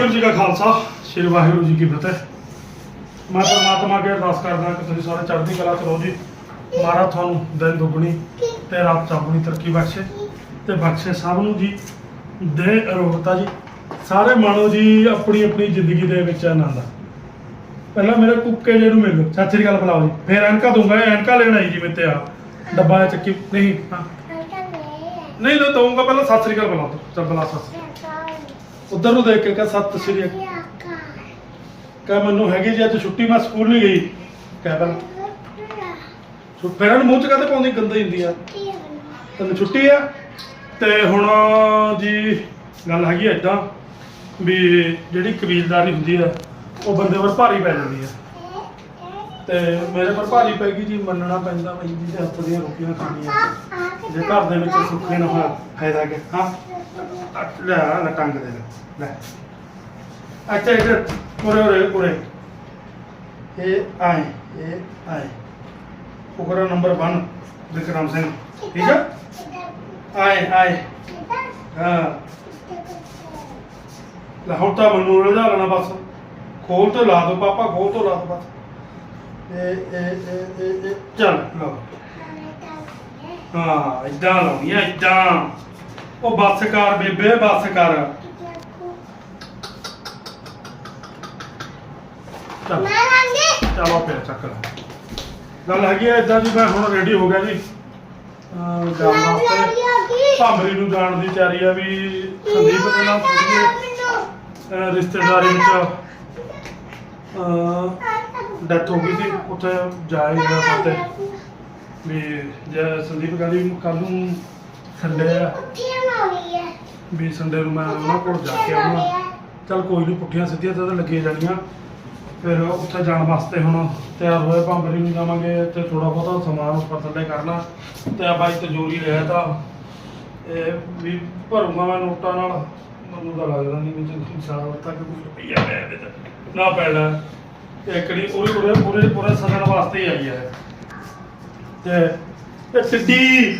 ਵਾਹਿਗੁਰੂ ਜੀ ਕਾ ਖਾਲਸਾ ਸ੍ਰੀ ਵਾਹਿਗੁਰੂ ਜੀ ਕੀ ਫਤਿਹ। ਮੈਂ ਪਰਮਾਤਮਾ ਅੱਗੇ ਅਰਦਾਸ ਕਰਦਾ ਕਿ ਤੁਸੀਂ ਸਾਰੇ ਚੜ੍ਹਦੀ ਕਲਾ ਚ ਰਹੋ ਜੀ। ਮਾਰਾ ਤੁਹਾਨੂੰ ਦਿਨ ਦੁੱਗਣੀ ਤੇ ਰਾਤ ਚੌਗੁਣੀ ਤਰੱਕੀ ਬਖਸ਼ੇ ਤੇ ਬਖਸ਼ੇ ਸਭ ਨੂੰ ਜੀ। ਦੇ ਅਰੋਗਤਾ ਜੀ। ਸਾਰੇ ਮਾਣੋ ਜੀ ਆਪਣੀ ਆਪਣੀ ਜ਼ਿੰਦਗੀ ਦੇ ਵਿੱਚ ਆਨੰਦ ਪਹਿਲਾਂ ਮੇਰੇ ਕੁੱਕੇ ਜੇ ਨੂੰ ਮਿਲੋ ਸਤਿ ਸ੍ਰੀ ਅਕਾਲ ਬੁਲਾਓ ਜੀ। ਫਿਰ ਐਨਕਾ ਦੂੰਗਾ ਐਨਕਾ ਲੈਣ ਆਈ ਜੀ ਮੇਤੇ ਆ। ਡੱਬਾ ਚੱਕੀ ਨਹੀਂ ਹਾਂ। ਨਹੀਂ ਤਾਂ ਦਊਂਗਾ ਪਹਿਲਾਂ ਸਤਿ ਸ੍ਰੀ ਅਕਾਲ ਬੁਲਾਓ। ਤੂੰ। ਚੱਲ ਬੁਲਾ ਸਤਿ ਸ੍ਰੀ ਅਕਾਲ। ਉਧਰ ਨੂੰ ਦੇਖ ਕੇ ਕਹ, ਸਤਿ ਸ੍ਰੀ ਅਕਾਲ। ਕਹ, ਮੈਨੂੰ ਹੈਗੀ ਜੀ ਅੱਜ ਛੁੱਟੀ, ਮੈਂ ਸਕੂਲ ਨਹੀਂ ਗਈ। ਕਹਿ ਪਹਿਲਾਂ ਛੁੱਟ ਫਿਰ ਇਹਨੂੰ ਮੂੰਹ ਚ ਕਾਤੇ ਪਾਉਂਦੀ ਗੰਦੀ ਹੁੰਦੀ ਆ? ਤੈਨੂੰ ਛੁੱਟੀ ਆ? ਤੇ ਹੁਣ ਜੀ, ਗੱਲ ਹੈਗੀ ਆ ਏਦਾਂ, ਵੀ ਜਿਹੜੀ ਕਬੀਲਦਾਰੀ ਹੁੰਦੀ ਆ, ਉਹ ਬੰਦੇ ਪਰ ਭਾਰੀ ਪੈ ਜਾਂਦੀ ਆ। ਤੇ ਮੇਰੇ ਪਰ ਭਾਰੀ ਪੈ ਗਈ ਜੀ, ਮੰਨਣਾ ਪੈਂਦਾ ਬਈ ਜੀ ਦੇ ਹੱਥ ਦੀਆਂ ਰੋਟੀਆਂ ਖਾਣੀਆਂ। ਜੇ ਘਰ ਦੇ ਵਿੱਚ ਸੁੱਖੇ ਨਾ ਹੋਇਆ ਫਾਇਦਾ ਕੀ? ਹਾਂ? ਆ, ਲੈ, ਆ ਟੰਗ ਦੇ ਲੈ। ਅੱਛਾ, ਇੱਧਰ, ਉਰੇ ਉਰੇ ਉਰੇ। ਇਹ ਆਏ ਇਹ ਆਏ ਉਕਰਾ ਨੰਬਰ 1 ਵਿਕਰਮ ਸਿੰਘ। ਠੀਕ ਹੈ ਆਏ ਆਏ ਹਾਂ। ਲੈ, ਹੁਣ ਤਾਂ ਮੈਨੂੰ ਰਜਾ ਲੈਣਾ ਬਸ। ਖੋਲ ਤੋਂ ਲਾ ਦੋ ਪਾਪਾ, ਖੋਲ ਤੋਂ ਲਾ ਦੋ ਬਸ ਇਹ ਇਹ ਇਹ ਇਹ ਇਹ ਚੱਲ ਲਓ। ਹਾਂ ਇਦਾਂ ਲਾਉਣੀ ਆ ਇਦਾਂ ਉਹ ਬੱਸ ਕਰ ਬੇਬੇ ਬੱਸ ਕਰ। ਚੱਲ। ਚਲੋ ਪਿਆ ਚੱਕ ਲੈ। ਗੱਲ ਹੈਗੀ ਆ ਇਦਾਂ ਜੀ ਮੈਂ ਹੁਣ ਰੈਡੀ ਹੋ ਗਿਆ ਜੀ। ਅਹ ਜਾਣ ਵਾਸਤੇ। ਭਾਂਬਰੀ ਨੂੰ ਜਾਣ ਦੀ ਤਿਆਰੀ ਆ ਵੀ ਸੰਦੀਪ ਦੇ ਨਾਲ ਥੋੜੀ ਰਿਸ਼ਤੇਦਾਰੀ ਵਿੱਚ। ਡੈਥ ਹੋ ਗਈ ਸੀ, ਉੱਥੇ ਜਾਏਗਾ ਉੱਥੇ। ਵੀ ਜੇ ਸੰਦੀਪ ਕਹਿੰਦੀ ਕੱਲ ਨੂੰ ਸੰਡੇ ਆ, ਵੀ ਸੰਡੇ ਨੂੰ ਮੈਂ ਉਹਨਾਂ ਕੋਲ ਜਾ ਕੇ ਆਉਣਾ। ਚੱਲ ਕੋਈ ਨਹੀਂ ਪੁੱਠੀਆਂ ਸਿੱਧੀਆਂ ਤਾਂ ਲੱਗੀਆਂ ਜਾਣੀਆਂ। ਫਿਰ ਉੱਥੇ ਜਾਣ ਵਾਸਤੇ ਹੁਣ ਤਿਆਰ ਹੋਏ ਭਾਂਬਰੀ ਨੂੰ ਜਾਵਾਂਗੇ ਤੇ ਥੋੜਾ ਬਹੁਤਾ ਸਮਾਨ ਉੱਪਰ ਥੱਲੇ ਕਰਨਾ। ਤੇ ਆ ਬਾਈ ਤਜੋਰੀ ਲਿਆ ਤਾਂ, ਇਹ ਵੀ ਭਰੂਗਾ ਮੈਂ ਨੋਟਾਂ ਨਾਲ। ਮੈਨੂੰ ਤਾਂ ਲੱਗਦਾ ਨਹੀਂ ਵੀ ਸਾਲ ਤੱਕ ਕੋਈ ਰੁਪਈਆ ਪਿਆ ਇਹਦੇ ਚ ਨਾ ਪੈਣਾ। ਇਕੜੀ ਪੂਰੀ ਪੂਰੇ ਪੂਰੇ ਪੂਰੇ ਸਜਣ ਵਾਸਤੇ ਹੀ ਆਈ ਹੈ। ਤੇ ਇਹ ਸਿੱਧੀ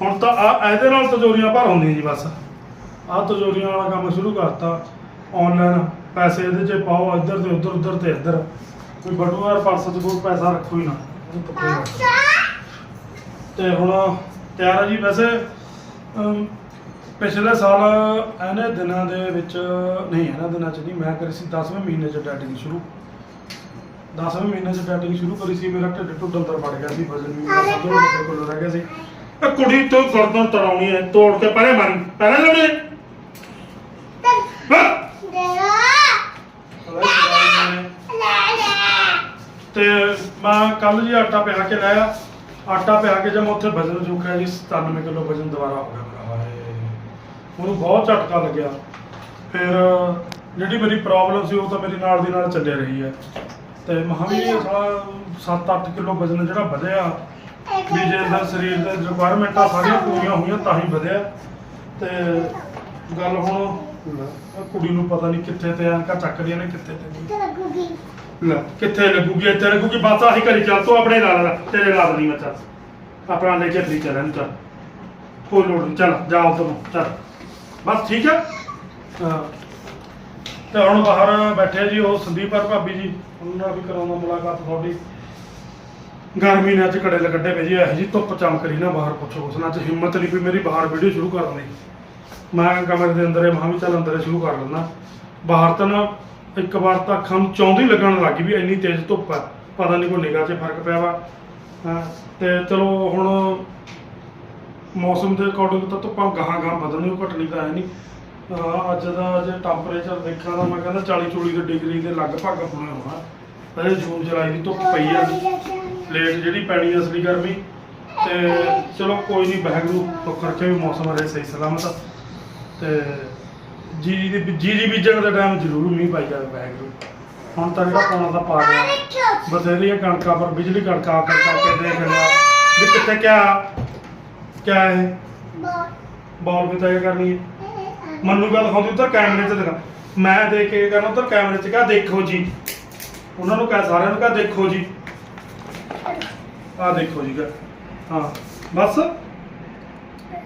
ਹੁਣ ਤਾਂ ਆ ਇਹਦੇ ਨਾਲ ਤਜੋਰੀਆਂ ਭਰ ਹੁੰਦੀਆਂ ਜੀ ਬਸ। ਆਹ ਤਜੋਰੀਆਂ ਵਾਲਾ ਕੰਮ ਸ਼ੁਰੂ ਕਰਤਾ। ਆਨਲਾਈਨ ਪੈਸੇ ਇਹਦੇ 'ਚ ਪਾਓ, ਇੱਧਰ ਤੇ ਉੱਧਰ ਉੱਧਰ ਤੇ ਇੱਧਰ। ਕੋਈ ਬਟੂ ਯਾਰ ਪਰਸ 'ਚ ਕੋਈ ਪੈਸਾ ਰੱਖੋ ਹੀ ਨਾ। ਤੇ ਹੁਣ ਤਿਆਰ ਆ ਜੀ ਵੈਸੇ। ਪਿਛਲੇ ਸਾਲ ਇਹਨੇ ਦਿਨਾਂ ਦੇ ਵਿੱਚ ਨਹੀਂ ਇਹਨਾਂ ਦਿਨਾਂ 'ਚ ਨਹੀਂ ਮੈਂ ਕਰੀ ਸੀ 10ਵੇਂ ਮਹੀਨੇ 'ਚ ਡੈਟਿੰਗ ਸ਼ੁਰੂ। 10ਵੇਂ ਮਹੀਨੇ 'ਚ ਡੈਟਿੰਗ ਸ਼ੁਰੂ ਕਰੀ ਸੀ ਮੇਰਾ ਢਿੱਡ ਟੁੱਟ ਅੰਦਰ ਵੜ ਗਿਆ ਸੀ ਵਜ਼ਨ ਵੀ ਮੇਰਾ ਸਭ ਤੋਂ ਕੋਲ ਰਹਿ ਗਿਆ ਸੀ। ਇਹ ਕੁੜੀ ਤੋਂ ਗਰਦਨ ਤੜਾਉਣੀ ਹੈ ਤੋੜ ਕੇ ਪਰੇ ਮਾਰੀ ਪਹਿਲਾਂ ਹਾਂ। ਤੇ ਮੈਂ ਕੱਲ ਜੀ ਆਟਾ ਪਿਹਾ ਕੇ ਲਾਇਆ। ਆਟਾ ਪਿਹਾ ਕੇ ਜਦ ਮੈਂ ਉੱਥੇ ਵਜ਼ਨ ਚੁੱਕਿਆ ਜੀ 97 ਕਿਲੋ ਵਜ਼ਨ ਦੁਬਾਰਾ ਹੋ ਗਿਆ ਮੇਰਾ। ਉਹਨੂੰ ਬਹੁਤ ਝਟਕਾ ਲੱਗਿਆ। ਫਿਰ ਜਿਹੜੀ ਮੇਰੀ ਪ੍ਰੋਬਲਮ ਸੀ ਉਹ ਤਾਂ ਮੇਰੀ ਨਾਲ ਦੀ ਨਾਲ ਚੱਲੇ ਰਹੀ ਹੈ। ਤੇ ਮਹਾਂ ਵੀ ਇਹ ਸਾਲਾ 7-8 ਕਿਲੋ ਵਜ਼ਨ ਜਿਹੜਾ ਵਧਿਆ ਵੀ ਜੇ ਅੰਦਰ ਸਰੀਰ ਦੇ ਰਿਕੁਆਇਰਮੈਂਟਾਂ ਸਾਰੀਆਂ ਪੂਰੀਆਂ ਹੋਈਆਂ ਤਾਂ ਹੀ ਵਧਿਆ। ਤੇ ਗੱਲ ਹੁਣ ਕੁੜੀ ਨੂੰ ਪਤਾ ਨਹੀਂ ਕਿੱਥੇ ਤੇ ਐਨਕਾਂ ਚੱਕਦੀਆਂ ਨੇ ਕਿੱਥੇ ਤੇ ਨਹੀਂ। ਲੈ ਕਿੱਥੇ ਲੱਗੂਗੀ ਇੱਥੇ ਲੱਗੂਗੀ ਬਸ ਆਹੀ ਕਰੀ ਚੱਲ ਤੂੰ ਆਪਣੇ ਨਾਲ ਲੈ, ਤੇਰੇ ਨਾਲ ਨਹੀਂ ਮੈਂ ਚੱਲ। ਆਪਣਾ ਲੈ ਕੇ ਫਰੀ ਚੱਲ ਚੱਲ। ਕੋਈ ਲੋੜ ਨਹੀਂ ਚੱਲ ਜਾ ਉਧਰ ਨੂੰ ਚੱਲ। ਬਸ ਠੀਕ ਹੈ? ਹਾਂ। ਤੇ ਹੁਣ ਬਾਹਰ ਬੈਠੇ ਜੀ ਉਹ ਸੰਦੀਪ ਹਰ ਭਾਬੀ ਜੀ। ਉਹਨਾਂ ਨਾਲ ਵੀ ਕਰਾਉਣਾ ਮੁਲਾਕਾਤ ਤੁਹਾਡੀ। ਗਰਮੀ ਨੇ ਅੱਜ ਕੜੇ ਲਗੱਡੇ ਪਏ ਜੀ ਇਹੋ ਜੀ ਧੁੱਪ ਚਮਕ ਰਹੀ ਨਾ ਬਾਹਰ ਪੁੱਛੋ ਕੁਛ ਨਾ ਅੱਜ ਹਿੰਮਤ ਨਹੀਂ ਪਈ ਮੇਰੀ ਬਾਹਰ ਵੀਡੀਓ ਸ਼ੁਰੂ ਕਰਨ ਦੀ। ਮੈਂ ਕਮਰੇ ਦੇ ਅੰਦਰ ਮਹਾਂ ਵੀ ਚੱਲ ਅੰਦਰ ਸ਼ੁਰੂ ਕਰ ਲੈਂਦਾ। ਬਾਹਰ ਤਾਂ ਨਾ ਇੱਕ ਵਾਰ ਤਾਂ ਅੱਖਾਂ ਨੂੰ ਚੌਂਦੀ ਲੱਗਣ ਲੱਗੀ ਵੀ ਇੰਨੀ ਤੇਜ਼ ਧੁੱਪ ਹੈ। ਪਤਾ ਨਹੀਂ ਕੋਈ ਨਿਗਾਹ 'ਚ ਫ਼ਰਕ ਪਿਆ ਵਾ। ਤੇ ਚਲੋ ਹੁਣ ਮੌਸਮ ਦੇ ਅਕੋਰਡਿੰਗ ਤਾਂ ਧੁੱਪਾਂ ਗਾਹਾਂ ਗਾਹਾਂ ਵਧਣੀ ਘਟਣੀ ਤਾਂ ਹੈ ਨਹੀਂ। ਅੱਜ ਦਾ ਜੇ ਟੈਂਪਰੇਚਰ ਦੇਖਾਂ ਤਾਂ ਮੈਂ ਕਹਿੰਦਾ 40 40 ਦੇ ਡਿਗਰੀ ਦੇ ਲਗਭਗ ਹੋਣਾ ਹੋਣਾ। ਅਜੇ ਜੂਨ, ਜੁਲਾਈ ਦੀ ਧੁੱਪ ਪਈ ਆ। ਲੇਟ ਜਿਹੜੀ ਪੈਣੀ ਆ ਅਸਲੀ ਗਰਮੀ। ਤੇ ਚਲੋ ਕੋਈ ਨਹੀਂ, ਬਹਿਗਰੂ ਤੋਂ ਕਰਕੇ ਵੀ ਮੌਸਮ ਰਹੇ ਸਹੀ ਸਲਾਮਤ ਤੇ ਜੀ ਜੀ ਦੀ ਜੀ ਜੀ ਬੀਜਣ ਦਾ ਟਾਈਮ ਜ਼ਰੂਰ ਮੀਂਹ ਪਾਈ ਜਾਵੇ ਬਹਿਗਰੂ। ਹੁਣ ਤਾਂ ਜਿਹੜਾ ਪਾਉਣਾ ਤਾਂ ਪਾ ਗਿਆ ਬਥੇਰੀਆਂ ਕਣਕਾਂ ਪਰ ਬਿਜਲੀ ਕਣਕਾਂ ਕਰ ਕਰਕੇ ਦੇਖ ਲਿਆ ਵੀ ਕਿੱਥੇ ਕਿਆ ਕਿਆ ਹੈ? ਬਾਲ ਵੀ ਤਾਂ ਇਹ ਕਰਨੀ ਹੈ। ਮੈਨੂੰ ਗੱਲ ਦਿਖਾਉਂਦੀ ਉੱਧਰ ਕੈਮਰੇ 'ਚ ਦਿਖਾ। ਮੈਂ ਦੇਖ ਕੇ ਕਹਿੰਦਾ ਉੱਧਰ ਕੈਮਰੇ 'ਚ ਕਹਾ ਦੇਖੋ ਜੀ। ਉਹਨਾਂ ਨੂੰ ਕਹ ਸਾਰਿਆਂ ਨੂੰ ਕਹ ਦੇਖੋ ਜੀ। ਆਹ ਦੇਖੋ ਜੀ ਹਾਂ ਬਸ।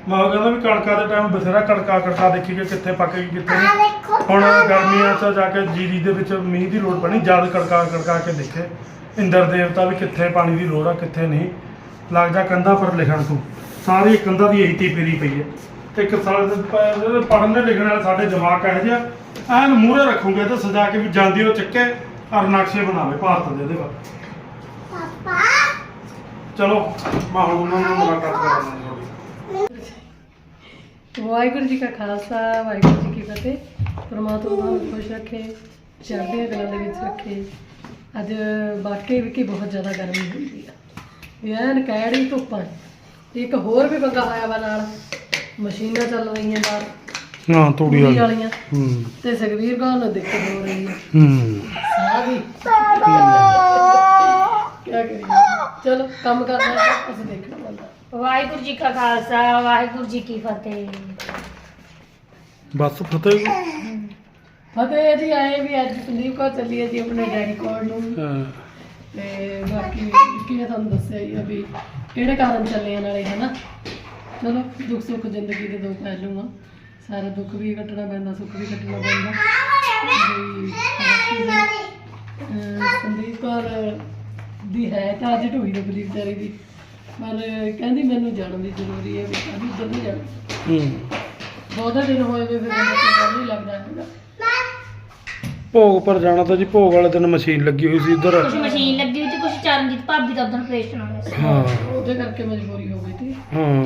ਮੈਂ ਕਹਿੰਦਾ ਵੀ ਕਣਕਾਂ ਦੇ ਟਾਈਮ ਬਥੇਰਾ ਕਣਕਾ ਕਣਕਾ ਦੇਖੀ ਕਿ ਕਿੱਥੇ ਪੱਕ ਗਈ ਕਿੱਥੇ ਨਹੀਂ। ਹੁਣ ਗਰਮੀਆਂ 'ਚ ਜਾ ਕੇ ਜੀਰੀ ਦੇ ਵਿੱਚ ਮੀਂਹ ਦੀ ਲੋੜ ਪੈਣੀ ਜਦ ਕਣਕਾ ਕਣਕਾ ਕੇ ਦੇਖੇ। ਇੰਦਰ ਦੇਵਤਾ ਵੀ ਕਿੱਥੇ ਪਾਣੀ ਦੀ ਲੋੜ ਆ ਕਿੱਥੇ ਨਹੀਂ। ਲੱਗ ਜਾ ਕੰਧਾਂ ਪਰ ਲਿਖਣ ਤੂੰ। ਸਾਰੀ ਕੰਧਾਂ ਦੀ ਇਹੀ ਟੀ ਪੀਰੀ ਪਈ ਹੈ। ਤੇ ਇੱਕ ਸਾਲ ਦੇ ਪੜਨ ਦੇ ਲਿਖਣ ਵਾਲੇ ਸਾਡੇ ਦਿਮਾਗ ਇਹੋ ਜਿਹਾ ਐਨ ਮੂਹਰੇ ਰੱਖੂਗੇ ਤੇ ਸਜਾ ਕੇ ਵੀ ਜਾਂਦੀ ਉਹ ਚੱਕੇ ਔਰ ਨਕਸ਼ੇ ਬਣਾਵੇ ਭਾਰਤ ਦੇ ਇਹਦੇ ਪਰ ਚਲੋ ਮੈਂ ਹੁਣ ਉਹਨਾਂ ਨਾਲ ਮੁਲਾਕਾਤ ਤੁਹਾਡੀ। ਵਾਹਿਗੁਰੂ ਜੀ ਕਾ ਖਾਲਸਾ ਵਾਹਿਗੁਰੂ ਜੀ ਕੀ ਫਤਿਹ। ਪ੍ਰਮਾਤਮਾ ਤੁਹਾਨੂੰ ਖੁਸ਼ ਰੱਖੇ ਚੜ੍ਹਦੀਆਂ ਕਲਾਂ ਦੇ ਵਿੱਚ ਰੱਖੇ। ਅੱਜ ਵਾਕਈ ਵੀ ਕਿ ਬਹੁਤ ਜ਼ਿਆਦਾ ਗਰਮੀ ਹੋਈ ਪਈ ਆ ਐਨ ਕੈੜੀ ਧੁੱਪਾਂ ਇੱਕ ਹੋਰ ਵੀ ਪੰਗਾ ਹੋਇਆ ਵਾ ਨਾਲ ਮਸ਼ੀਨਾਂ ਚੱਲ ਰਹੀਆਂ ਬਾਹਰ ਹਾਂ ਤੂੜੀ ਤੂੜੀ ਵਾਲੀ। ਵਾਲੀਆਂ। ਹੂੰ। ਤੇ ਸੁਖਵੀਰ ਕੌਰ ਨੂੰ ਦਿੱਕਤ ਹੋ ਰਹੀ ਹੈ। ਹੂੰ। ਸਾਹ ਦੀ ਕੀ ਕਰੀਏ। ਚਲੋ ਕੰਮ ਕਰਨਾ ਹੈ, ਅਸੀਂ ਦੇਖਣਾ ਪੈਂਦਾ ਵਾਹਿਗੁਰੂ ਜੀ ਕਾ ਖਾਲਸਾ ਵਾਹਿਗੁਰੂ ਜੀ ਕੀ ਫਤਿਹ। ਬਸ ਫਤਿਹ ਫਤਿਹ ਜੀ ਆਏ ਵੀ ਅੱਜ ਸੰਦੀਪ ਕੌਰ ਚੱਲੀ ਹੈ ਜੀ ਆਪਣੇ ਡੈਡੀ ਕੋਲ ਨੂੰ। ਹਾਂ। ਤੇ ਬਾਕੀ ਕੀ ਤੁਹਾਨੂੰ ਦੱਸਿਆ ਹੀ ਆ ਵੀ ਕਿਹੜੇ ਕਾਰਨ ਚੱਲੇ ਆ ਨਾਲੇ ਹਨਾ? ਚਲੋ ਦੁੱਖ ਸੁੱਖ ਜ਼ਿੰਦਗੀ ਦੇ ਦੋ ਪਹਿਲੂ ਆ ਸਾਰਾ ਦੁੱਖ ਵੀ ਕੱਟਣਾ ਪੈਂਦਾ ਸੁੱਖ ਵੀ ਕੱਟਣਾ ਪੈਂਦਾ। ਵੀ ਦੇ, ਅਹ, ਸੰਦੀਪ ਕੌਰ ਦੀ ਹੈ ਤਾਂ ਅੱਜ ਢੋਈ ਦੇ ਬਲੀ ਵਿਚਾਰੀ ਦੀ। ਪਰ ਕਹਿੰਦੀ ਮੈਨੂੰ ਜਾਣ ਦੀ ਜ਼ਰੂਰੀ ਹੈ ਵੀ ਕਹਿੰਦੀ ਉੱਧਰ ਨਹੀਂ ਜਾਣਾ। ਹੂੰ। ਬਹੁਤੇ ਦਿਨ ਹੋਏ ਵੇ ਫਿਰ ਮੈਨੂੰ ਨਹੀਂ ਲੱਗਦਾ ਹੈਗਾ। ਭੋਗ ਪਰ ਜਾਣਾ ਤਾਂ ਜੀ ਭੋਗ ਵਾਲੇ ਦਿਨ ਮਸ਼ੀਨ ਲੱਗੀ ਹੋਈ ਸੀ ਇੱਧਰ ਕੁਛ ਮਸ਼ੀਨ ਲੱਗੀ ਹੋਈ ਤੇ ਕੁਛ ਚਰਨਜੀਤ ਭਾਬੀ ਦਾ ਉਦੋਂ ਆਪਰੇਸ਼ਨ ਹੋਇਆ ਸੀ। ਹਾਂ। ਉਹਦੇ ਕਰਕੇ ਮਜਬੂਰੀ ਹੋ ਗਈ ਸੀ। ਹਾਂ।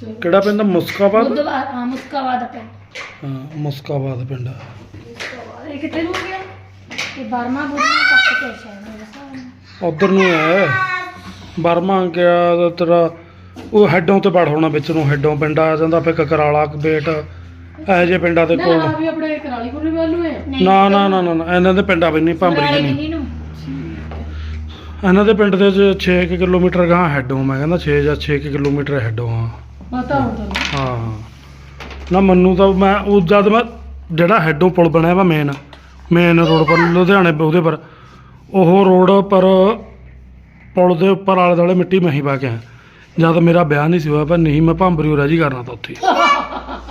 ਚਲੋ। ਕਿਹੜਾ ਪਿੰਡ? ਆ? ਮੁਸਕਾਬਾਦ ਬੁੱਧਵਾਰ ਹਾਂ ਮੁਸਕਾਬਾਦ ਦਾ ਪਿੰਡ। ਹਾਂ ਮੁਸਕਾਬਾਦ ਪਿੰਡ। ਆ। ਇਹ ਕਿੱਥੇ ਨੂੰ ਗਿਆ? ਤੇ ਬਰਮਾ ਬੁੱਧਵਾਰ ਕੱਟ ਕੇ ਸ਼ਹਿਰ ਮੇਰੇ ਹਿਸਾਬ ਨਾਲ ਉਧਰ ਨੂੰ ਹੈ? ਬਰਮਾ ਗਿਆ ਤਾਂ ਤੇਰਾ ਉਹ ਹੈਡੋਂ ਤੇ ਵੜ ਹੋਣਾ ਵਿੱਚ ਨੂੰ ਹੈਡੋਂ ਪਿੰਡ ਆ ਜਾਂਦਾ ਫਿਰ ਕਕਰਾਲਾ ਬੇਟ ਇਹੋ ਜਿਹੇ ਪਿੰਡਾਂ ਦੇ ਨਾ ਕੋਲ। ਆ ਵੀ ਆਪਣੇ ਕਰਾਲੀ ਕੋਲ ਵੱਲ ਨੂੰ ਹੈ ਨਹੀਂ ਨਾ ਨਾ ਨਾ ਨਾ ਨਾ, ਇਹਨਾਂ ਦੇ ਪਿੰਡਾਂ ਵਿੱਚ ਨਹੀਂ ਭਾਂਬਰੀ ਨਹੀਂ। ਨੂੰ। ਇਹਨਾਂ ਦੇ ਪਿੰਡ ਦੇ 6 ਕਿਲੋਮੀਟਰ ਗਾਂ ਹੈਡੋਂ ਮੈਂ ਕਹਿੰਦਾ 6 ਜਾਂ 6 ਕਿਲੋਮੀਟਰ ਹੈਡੋਂ ਆ। ਪਤਾ ਹੁਣ ਤੁਹਾਨੂੰ ਹਾਂ। ਨਾ ਮੰਨੂ ਤਾਂ ਮੈਂ ਉਹ ਜਦ ਮੈਂ ਜਿਹੜਾ ਹੈਡੋਂ ਪੁਲ ਬਣਿਆ ਵਾ ਮੇਨ ਮੇਨ ਰੋਡ ਪਰ ਲੁਧਿਆਣੇ ਉਹਦੇ ਪਰ ਉਹ ਰੋਡ ਪਰ ਪੁਲ ਦੇ ਉੱਪਰ ਆਲੇ ਦੁਆਲੇ ਮਿੱਟੀ ਮੈਂ ਹੀ ਪਾ ਕੇ ਆਇਆ। ਜਦ ਮੇਰਾ ਵਿਆਹ ਨਹੀਂ ਸੀ ਹੋਇਆ ਪਰ ਨਹੀਂ ਮੈਂ ਭਾਂਬਰੀ ਰਾਜੀ ਕਰਨਾ ਤਾਂ ਉੱਥੇ। ਹੀ।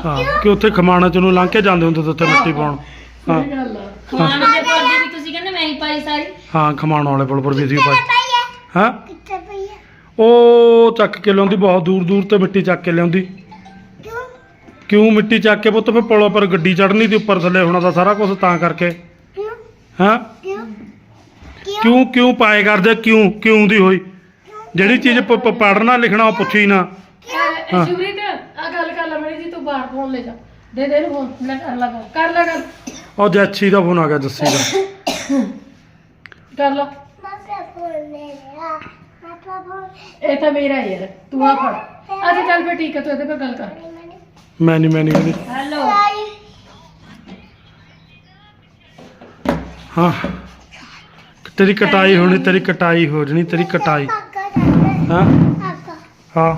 ਹਾਂ ਕਿ ਉੱਥੇ ਖਮਾਣਾ ਚ ਨੂੰ ਲੰਘ ਕੇ ਜਾਂਦੇ ਹੁੰਦੇ ਤੇ ਉੱਥੇ ਮਿੱਟੀ ਪਾਉਣ। ਹਾਂ। ਇਹ ਗੱਲ ਆ। ਖਾਣ ਦੇ ਪਰਦੇ ਵੀ ਤੁਸੀਂ ਕਹਿੰਦੇ ਮੈਂ ਹੀ ਪਾਈ ਸਾਰੀ। ਹਾਂ ਖਮਾਣ ਵਾਲੇ ਪੁਲ ਪਰ ਵੀ ਸੀ ਪਾਈ। ਹਾਂ? ਉਹ ਚੱਕ ਕੇ ਲਿਆਉਂਦੀ ਬਹੁਤ ਦੂਰ ਦੂਰ ਤੇ ਮਿੱਟੀ ਚੱਕ ਕੇ ਲਿਆਉਂਦੀ। ਕਿਉਂ? ਮਿੱਟੀ ਚੱਕ ਕੇ ਪੁੱਤ? ਫਿਰ ਪੁਲੋਂ ਪਰ ਗੱਡੀ ਚੜਨੀ ਤੇ ਉੱਪਰ ਥੱਲੇ ਹੋਣਾ ਤਾਂ ਸਾਰਾ ਕੁਝ ਤਾਂ ਕਰਕੇ। ਹਾਂ? ਕਿਉਂ? ਕਿਉਂ? ਪਾਏ ਕਰਦੇ? ਕਿਉਂ ਕਿਉਂ ਦੀ ਹੋਈ? ਜਿਹੜੀ ਚੀਜ਼ ਪ- ਪ- ਪੜ੍ਹਨਾ ਲਿਖਣਾ ਉਹ ਪੁੱਛੀ ਨਾ। ਹਾਂ। ਸ਼ੁਭਰੀਤ ਆ ਗੱਲ ਕਰ ਲੈ ਮੇਰੀ ਜੀ ਤੂੰ ਬਾਹਰ ਫੋਨ ਲੈ ਜਾ। ਦੇ ਦੇ ਇਹਨੂੰ ਫੋਨ ਲੈ ਕਰ ਲਗਾ ਕਰ ਲੈ ਗੱਲ ਉਹ ਜੱਛੀ ਦਾ ਫੋਨ ਆ ਗਿਆ ਜੱਸੀ ਦਾ। ਕਰ ਲੈ। ਇਹ ਤਾਂ ਮੇਰਾ ਹੀ ਯਾਰ ਤੂੰ ਆ ਫੜ। ਅੱਜ ਚੱਲ ਫੇ ਠੀਕ ਹੈ ਤੂੰ ਇਹਦੇ ਕੋਲ ਗੱਲ ਕਰ। ਮੈਂ ਨਹੀਂ ਮੈਂ ਨਹੀਂ ਕਹਿੰਦੀ ਹੈਲੋ। ਹਾਂ। ਤੇਰੀ ਕਟਾਈ ਹੋਣੀ ਤੇਰੀ ਕਟਾਈ ਹੋ ਜਣੀ ਤੇਰੀ ਕਟਾਈ। ਹਾਂ? ਹਾਂ।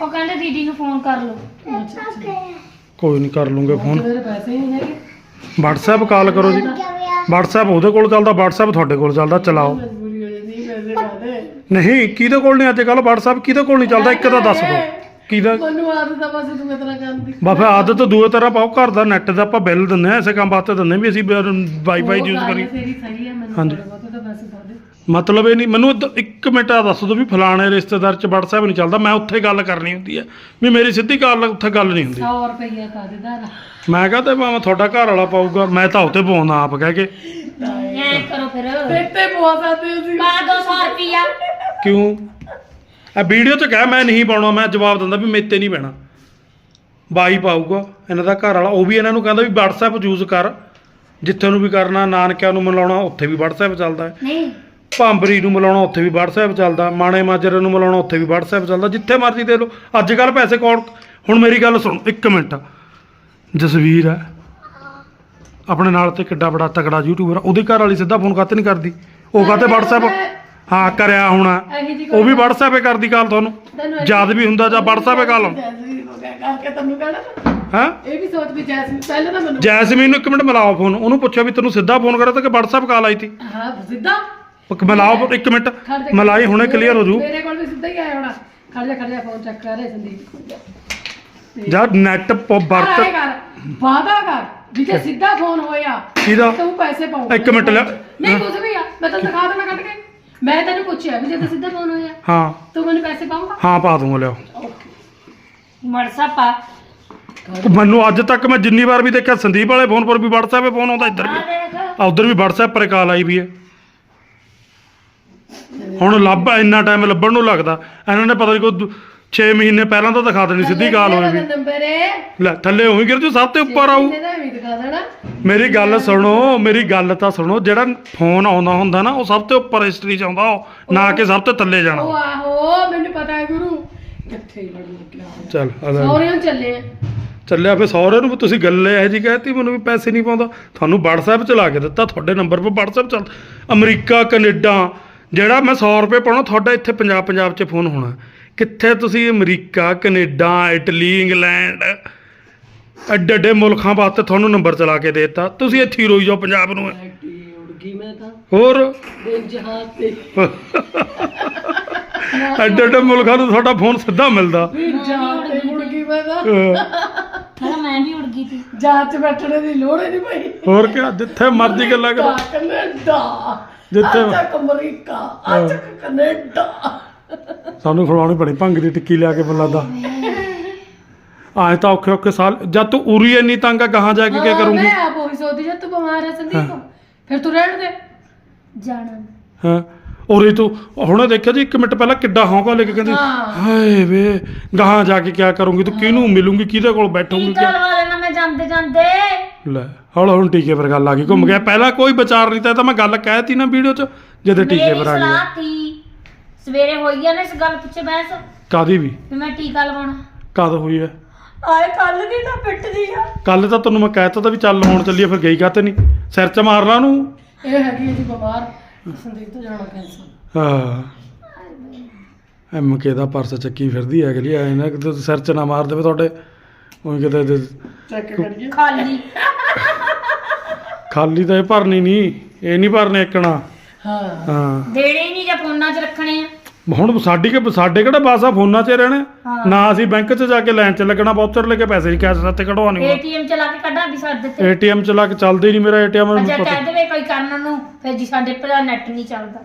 ਉਹ ਕਹਿੰਦੇ ਦੀਦੀ ਨੂੰ ਫੋਨ ਕਰ ਲਓ। ਅੱਛਾ ਅੱਛਾ ਕੋਈ ਨਹੀਂ ਕਰ ਲੂੰਗੇ ਫੋਨ। ਮੇਰੇ ਪੈਸੇ ਹੀ ਨਹੀਂ ਹੈਗੇ? WhatsApp ਕਾਲ ਕਰੋ ਜੀ। WhatsApp ਉਹਦੇ ਕੋਲ ਚੱਲਦਾ WhatsApp ਤੁਹਾਡੇ ਕੋਲ ਚੱਲਦਾ ਚਲਾਓ। ਮਜਬੂਰੀ ਹੋ ਜਾਂਦੀ ਪੈਸੇ ਪਾ ਦੇ। ਨਹੀਂ ਕਿਹਦੇ ਕੋਲ ਨਹੀਂ ਅੱਜ ਕੱਲ WhatsApp ਕਿਹਦੇ ਕੋਲ ਨਹੀਂ ਚੱਲਦਾ? ਇੱਕ ਤਾਂ ਦੱਸ ਦਿਓ ਕਿਹਦਾ? ਮੈਨੂੰ ਆਦਤ ਆ ਬਸ ਤੂੰ ਇਤਨਾ ਕਰਦੀ ਬਸ ਆਦਤ ਦੂਏ ਤਰ੍ਹਾਂ ਪਾਓ ਘਰ ਦਾ ਨੈਟ ਦਾ ਆਪਾਂ ਬਿੱਲ ਦਿੰਦੇ ਆ ਐਸੇ ਕੰਮ ਵਾਸਤੇ ਦਿੰਦੇ ਵੀ ਅਸੀਂ ਵਾਈਫਾਈ ਯੂਜ਼ ਕਰੀ ਤੇਰੀ ਸਹੀ ਹੈ ਮੈਨੂੰ ਹਾਂਜੀ। ਬਹੁਤ। ਮਤਲਬ ਇਹ ਨਹੀਂ ਮੈਨੂੰ ਇੱਦਾਂ ਇੱਕ ਮਿੰਟ ਆ ਦੱਸ ਦਿਓ ਵੀ ਫਲਾਣੇ ਰਿਸ਼ਤੇਦਾਰ ਚ WhatsApp ਨਹੀਂ ਚੱਲਦਾ ਮੈਂ ਉੱਥੇ ਗੱਲ ਕਰਨੀ ਹੁੰਦੀ ਹੈ ਵੀ ਮੇਰੀ ਸਿੱਧੀ ਗੱਲ ਉੱਥੇ ਗੱਲ ਨਹੀਂ ਹੁੰਦੀ। 100 ਰੁਪਈਆ ਪਾ ਦੇ ਦਾ ਮੈਂ ਕਹਾਂ ਤੇ ਮੈਂ ਤੁਹਾਡਾ ਘਰ ਵਾਲਾ ਪਾਊਗਾ ਮੈਂ ਤਾਂ ਉੱਤੇ ਪਾਉਂਦਾ ਆਪ ਕਹਿ ਕੇ। ਐ ਕਰੋ ਫਿਰ। ਦੇਖਤੇ ਬਹੁਤ ਆਤੇ ਸੀ ਪਾ 200 ਰੁਪਿਆ ਕਿਉਂ? ਆ ਵੀਡੀਓ 'ਚ ਕਹਿ ਮੈਂ ਨਹੀਂ ਪਾਉਣਾ ਮੈਂ ਜਵਾਬ ਦਿੰਦਾ ਵੀ ਮੇਤੇ ਨਹੀਂ ਪੈਣਾ। ਬਾਈ ਪਾਊਗਾ ਇਹਨਾਂ ਦਾ ਘਰ ਵਾਲਾ ਉਹ ਵੀ ਇਹਨਾਂ ਨੂੰ ਕਹਿੰਦਾ ਵੀ WhatsApp ਯੂਜ਼ ਕਰ। ਜਿੱਥੇ ਨੂੰ ਵੀ ਕਰਨਾ ਨਾਨਕਿਆਂ ਨੂੰ ਮਿਲਾਉਣਾ ਉੱਥੇ ਵੀ WhatsApp ਚੱਲਦਾ। ਹੈ ਨਹੀਂ। ਭਾਂਬਰੀ ਨੂੰ ਮਿਲਾਉਣਾ ਉੱਥੇ ਵੀ WhatsApp ਚੱਲਦਾ ਮਾਣੇ ਮਾਜਰੇ ਨੂੰ ਮਿਲਾਉਣਾ ਉੱਥੇ ਵੀ WhatsApp ਚੱਲਦਾ ਜਿੱਥੇ ਮਰਜ਼ੀ ਦੇ ਲਓ। ਅੱਜ ਕੱਲ ਪੈਸੇ ਕੌਣ ਹੁਣ ਮੇਰੀ ਗੱਲ ਸੁਣ ਇੱਕ ਮਿੰਟ। ਜਸਵੀਰ ਹੈ। ਆਪਣੇ ਨਾਲ ਤੇ ਕਿੱਡਾ ਬੜਾ ਤਕੜਾ ਯੂਟਿਊਬਰ ਉਹਦੀ ਘਰ ਵਾਲੀ ਸਿੱਧਾ ਫੋਨ ਕਾਤੇ ਨਹੀਂ ਕਰਦੀ? ਉਹ ਕਾਤੇ WhatsApp ਹਾਂ ਕਰਿਆ ਹੋਣਾ। ਉਹ ਵੀ WhatsApp 'ਤੇ ਕਰਦੀ ਕਾਲ ਤੁਹਾਨੂੰ। ਜਦ ਵੀ ਹੁੰਦਾ ਜਾਂ WhatsApp 'ਤੇ ਕਾਲ ਹੋ ਇਹ ਵੀ ਸੋਚ ਵੀ ਜੈਸਮੀਨ ਪਹਿਲਾਂ ਤਾਂ ਮੈਨੂੰ ਜੈਸਮੀਨ ਨੂੰ ਇੱਕ ਮਿੰਟ ਮਿਲਾਓ ਫੋਨ ਉਹਨੂੰ ਪੁੱਛਿਆ ਵੀ ਤੈਨੂੰ ਸਿੱਧਾ ਫੋਨ ਕਰਿਆ ਤਾਂ ਕਿ WhatsApp ਕਾਲ ਆਈ ਹਾਂ ਸਿੱਧਾ? ਮਿਲਾਓ ਇੱਕ ਮਿੰਟ। ਖੜ ਜਾ ਮਲਾਈ ਹੁਣੇ ਕਲੀਅਰ ਹੋ ਜੂ। ਮੇਰੇ ਕੋਲ ਵੀ ਸਿੱਧਾ ਹੀ ਆਇਆ ਹੋਣਾ। ਖੜ ਜਾ ਖੜ ਜਾ ਫੋਨ ਚੱਕ ਕਰ ਰਿਹਾ ਸੰਦੀਪ ਜਦ ਨੈਟ ਵਰਤ ਆਏ ਕਰ ਵਾਦਾ ਕਰ ਵੀ ਜੇ ਸਿੱਧਾ ਫੋਨ ਹੋਇਆ ਕਿਹਦਾ ਤੂੰ ਪੈਸੇ ਪਾਉਂਗਾ ਇੱਕ ਮਿੰਟ ਲੈ। ਨਹੀਂ ਕੁਝ ਵੀ ਆ ਮੈਂ ਤੈਨੂੰ ਦਿਖਾ ਦੇਣਾ ਕੱਢ ਕੇ। ਮੈਂ ਤੈਨੂੰ ਪੁੱਛਿਆ ਵੀ ਜੇ ਤੇ ਸਿੱਧਾ ਫੋਨ ਹੋਇਆ ਹਾਂ। ਤੂੰ ਮੈਨੂੰ ਪੈਸੇ ਪਾਉਂਗਾ ਹਾਂ ਪਾ ਦੂੰਗਾ ਲਿਓ WhatsApp ਆ ਮੈਨੂੰ ਅੱਜ ਤੱਕ ਮੈਂ ਜਿੰਨੀ ਵਾਰ ਵੀ ਦੇਖਿਆ ਸੰਦੀਪ ਵਾਲੇ ਫੋਨ ਪਰ ਵੀ WhatsApp 'ਤੇ ਫੋਨ ਆਉਂਦਾ ਇੱਧਰ ਵੀ। ਆ ਉਧਰ ਵੀ WhatsApp ਪਰ ਕਾਲ ਆਈ ਵੀ ਹੈ। ਹੁਣ ਲੱਭ ਇੰਨਾ ਟਾਈਮ ਲੱਭਣ ਨੂੰ ਲੱਗਦਾ। ਇਹਨਾਂ ਨੇ ਪਤਾ ਨਹੀਂ ਕੋਈ 6 ਮਹੀਨੇ ਪਹਿਲਾਂ ਤਾਂ ਦਿਖਾ ਦੇਣੀ ਸਿੱਧੀ ਕਾਲ ਹੋਈ ਵੀ ਨੰਬਰ ਹੈ ਲੈ ਥੱਲੇ ਉਹੀ ਗਿਰ ਜੂ ਸਭ ਤੋਂ ਉੱਪਰ ਆਊ। ਇਹਦਾ ਵੀ ਦਿਖਾ ਦੇਣਾ। ਮੇਰੀ ਗੱਲ ਸੁਣੋ ਮੇਰੀ ਗੱਲ ਤਾਂ ਸੁਣੋ ਜਿਹੜਾ ਫੋਨ ਆਉਂਦਾ ਹੁੰਦਾ ਨਾ ਉਹ ਸਭ ਤੋਂ ਉੱਪਰ ਹਿਸਟਰੀ 'ਚ ਆਉਂਦਾ ਉਹ ਨਾ ਕਿ ਸਭ ਤੋਂ ਥੱਲੇ ਉਹ ਜਾਣਾ ਆਹੋ ਮੈਨੂੰ ਪਤਾ ਹੈ ਗੁਰੂ। ਕਿੱਥੇ ਲੜ ਲੱਗਿਆ ਚੱਲ ਆ ਲੈ। ਸੌਰਿਆਂ ਚੱਲੇ ਆ। ਚੱਲਿਆ ਫੇ ਸਹੁਰੇ ਨੂੰ ਵੀ ਤੁਸੀਂ ਗੱਲ ਇਹ ਜੀ ਕਹਿਤੀ ਮੈਨੂੰ ਵੀ ਪੈਸੇ ਨਹੀਂ ਪਾਉਂਦਾ। ਤੁਹਾਨੂੰ WhatsApp ਚਲਾ ਕੇ ਦਿੱਤਾ ਤੁਹਾਡੇ ਨੰਬਰ 'ਤੇ WhatsApp ਚੱਲ ਅਮਰੀਕਾ ਕੈਨੇਡਾ ਜਿਹੜਾ ਮੈਂ 100 ਰੁਪਏ ਪਾਉਣਾ ਤੁਹਾਡਾ ਇੱਥੇ ਪੰਜਾਬ ਪੰਜਾਬ 'ਚ ਫੋਨ ਹੋਣਾ। ਕਿੱਥੇ ਤੁਸੀਂ ਅਮਰੀਕਾ ਕੈਨੇਡਾ ਇਟਲੀ ਇੰਗਲੈਂਡ ਐਡੇ ਐਡੇ ਮੁਲਕਾਂ ਵਾਸਤੇ ਤੁਹਾਨੂੰ ਨੰਬਰ ਚਲਾ ਕੇ ਦੇ ਦਿੱਤਾ। ਤੁਸੀਂ ਇੱਥੇ ਹੀ ਰੋਈ ਜਾਓ ਪੰਜਾਬ ਨੂੰ। ਐਡੀ ਉੜ ਗਈ ਮੈਂ ਤਾਂ ਹੋਰ? ਦਿਨ ਜਹਾਜ਼ ਤੇ ਐਡੇ ਐਡੇ ਮੁਲਕਾਂ ਨੂੰ ਤੁਹਾਡਾ ਫੋਨ ਸਿੱਧਾ ਮਿਲਦਾ। ਵੀ ਜਹਾਜ਼ ਤੇ ਉੜ ਗਈ ਮੈਂ ਤਾਂ ਅਹ ਫਿਰ ਮੈਂ ਵੀ ਉੜ ਗਈ ਸੀ। ਜਹਾਜ਼ 'ਚ ਬੈਠਣੇ ਦੀ ਲੋੜ ਹੀ ਨਹੀਂ ਪਈ। ਹੋਰ ਕੀ ਜਿੱਥੇ ਮਰਜ਼ੀ ਗੱਲਾਂ ਕਰੋ। ਕੈਨੇਡਾ। ਜਿੱਥੇ- ਅੱਜ ਤੱਕ ਅਮਰੀਕਾ ਅੱਜ ਤੱਕ ਕੈਨੇਡਾ। ਸਾਨੂੰ ਖਵਾਉਣੀ ਬੜੀ ਭੰਗ ਦੀ ਟਿੱਕੀ ਲਿਆ ਕੇ ਬੰਦਾ ਆਏ ਤਾਂ ਔਖੇ ਔਖੇ ਸਾਲ ਜਦ ਤੂੰ ਉਰੀ ਇੰਨੀ ਤੰਗ ਆ ਕਹਾਂ ਜਾ ਕੇ ਕੀ ਕਰੂੰਗੀ? ਮੈਂ ਆਪ ਉਹੀ ਸੋਚਦੀ ਜਦ ਤੂੰ ਬਿਮਾਰ ਹੈ ਸੰਦੀਪ ਫਿਰ ਤੂੰ ਰਹਿਣ ਦੇ। ਜਾਣਾ। ਹਾਂ। ਉਰੀ ਤੂੰ ਹੁਣੇ ਦੇਖਿਆ ਜੀ 1 ਮਿੰਟ ਪਹਿਲਾਂ ਕਿੱਡਾ ਹੌਂਕਾ ਲੈ ਕੇ ਕਹਿੰਦੀ। ਹਾਏ ਵੇ ਗਾਹਾਂ ਜਾ ਕੇ ਕੀ ਕਰੂੰਗੀ ਤੂੰ ਕਿਹਨੂੰ ਮਿਲੂੰਗੀ ਕਿਹਦੇ ਕੋਲ ਬੈਠੂੰਗੀ ਕਿਆ? ਲਵਾ ਲੈਣਾ ਮੈਂ ਜਾਂਦੇ ਜਾਂਦੇ? ਲੈ ਹੌਲਾ ਹੁਣ ਟੀਕੇ ਪਰ ਗੱਲ ਆ ਗਈ ਘੁੰਮ ਗਿਆ। ਪਹਿਲਾਂ ਕੋਈ ਵਿਚਾਰ ਨਹੀਂ ਤਾਂ ਮੈਂ ਗੱਲ ਕਹਿਤੀ ਨਾ ਵੀਡੀਓ 'ਚ ਜਦੇ ਟੀਕੇ ਪਰ ਆ ਗਈ। ਸਲਾਹ ਤੀ। ਸਵੇਰੇ ਹੋਈ ਆ ਨਾ ਇਸ ਗੱਲ ਪਿੱਛੇ ਬਹਿਸ ਕਾਦੀ ਵੀ? ਮੈਂ ਟੀਕਾ ਲਵਾਉਣਾ। ਕਦ ਹੋਈ ਹੈ ਆਏ ਕੱਲ ਦੀ ਤਾਂ ਪਿੱਟਦੀ ਆ। ਕੱਲ ਤਾਂ ਤੈਨੂੰ ਮੈਂ ਕਹਿਤਾ ਤਾਂ ਵੀ ਚੱਲ ਹੁਣ ਚੱਲੀਏ ਫਿਰ ਗਈ ਕਾਤੇ ਨਹੀਂ ਸਿਰ 'ਚ ਮਾਰ ਲਾ ਨੂੰ ਇਹ ਹੈਗੀ ਜੀ ਬਿਮਾਰ। ਸੰਦੀਪ ਤੋਂ ਜਾਣਾ ਕੈਂਸਲ ਹਾਂ। ਐਮ ਕੇ ਦਾ ਪਰਸ ਚੱਕੀ ਫਿਰਦੀ ਹੈ ਅਗਲੀ ਆਏ ਨਾ ਕਿਤੇ ਸਿਰ 'ਚ ਨਾ ਮਾਰ ਦੇਵੇ ਤੁਹਾਡੇ ਉਹ ਕਿਤੇ ਤੇ ਚੈੱਕ ਕਰੀਏ ਖਾਲੀ। ਖਾਲੀ ਤਾਂ ਇਹ ਭਰਨੀ ਨਹੀਂ ਇਹ ਨਹੀਂ ਭਰਨੇ ਇੱਕਣਾ ਹਾਂ। ਹਾਂ। ਦੇਣੇ ਨਹੀਂ ਜਾਂ ਫੋਨਾਂ 'ਚ ਰੱਖਣੇ ਆ। ਹੁਣ ਸਾਡੀ ਕਿ ਸਾਡੇ ਕਿਹੜਾ ਬਾਸਾ ਫੋਨਾਂ 'ਚ ਰਹਿਣੇ। ਨਾ ਅਸੀਂ ਬੈਂਕ 'ਚ ਜਾ ਕੇ ਲਾਈਨ 'ਚ ਲੱਗਣਾ ਬਾਊਚਰ ਲੈ ਕੇ ਪੈਸੇ ਕੈਸ਼ ਸਾਤੇ ਕਢਵਾਉਣੇ ਏਟੀਐਮ ਚਲਾ ਕੇ ਕੱਢਾਂ ਵੀ ਸਾਡੇ ਤੇ। ਏਟੀਐਮ ਚਲਾ ਕੇ ਚੱਲਦਾ ਹੀ ਨਹੀਂ ਮੇਰਾ ਏਟੀਐਮ ਅੱਛਾ ਕਹਿ ਦੇਵੇ ਕੋਈ ਕਰਨ ਨੂੰ ਫਿਰ ਜੀ ਸਾਡੇ ਪਰ ਨੈਟ ਨਹੀਂ ਚੱਲਦਾ।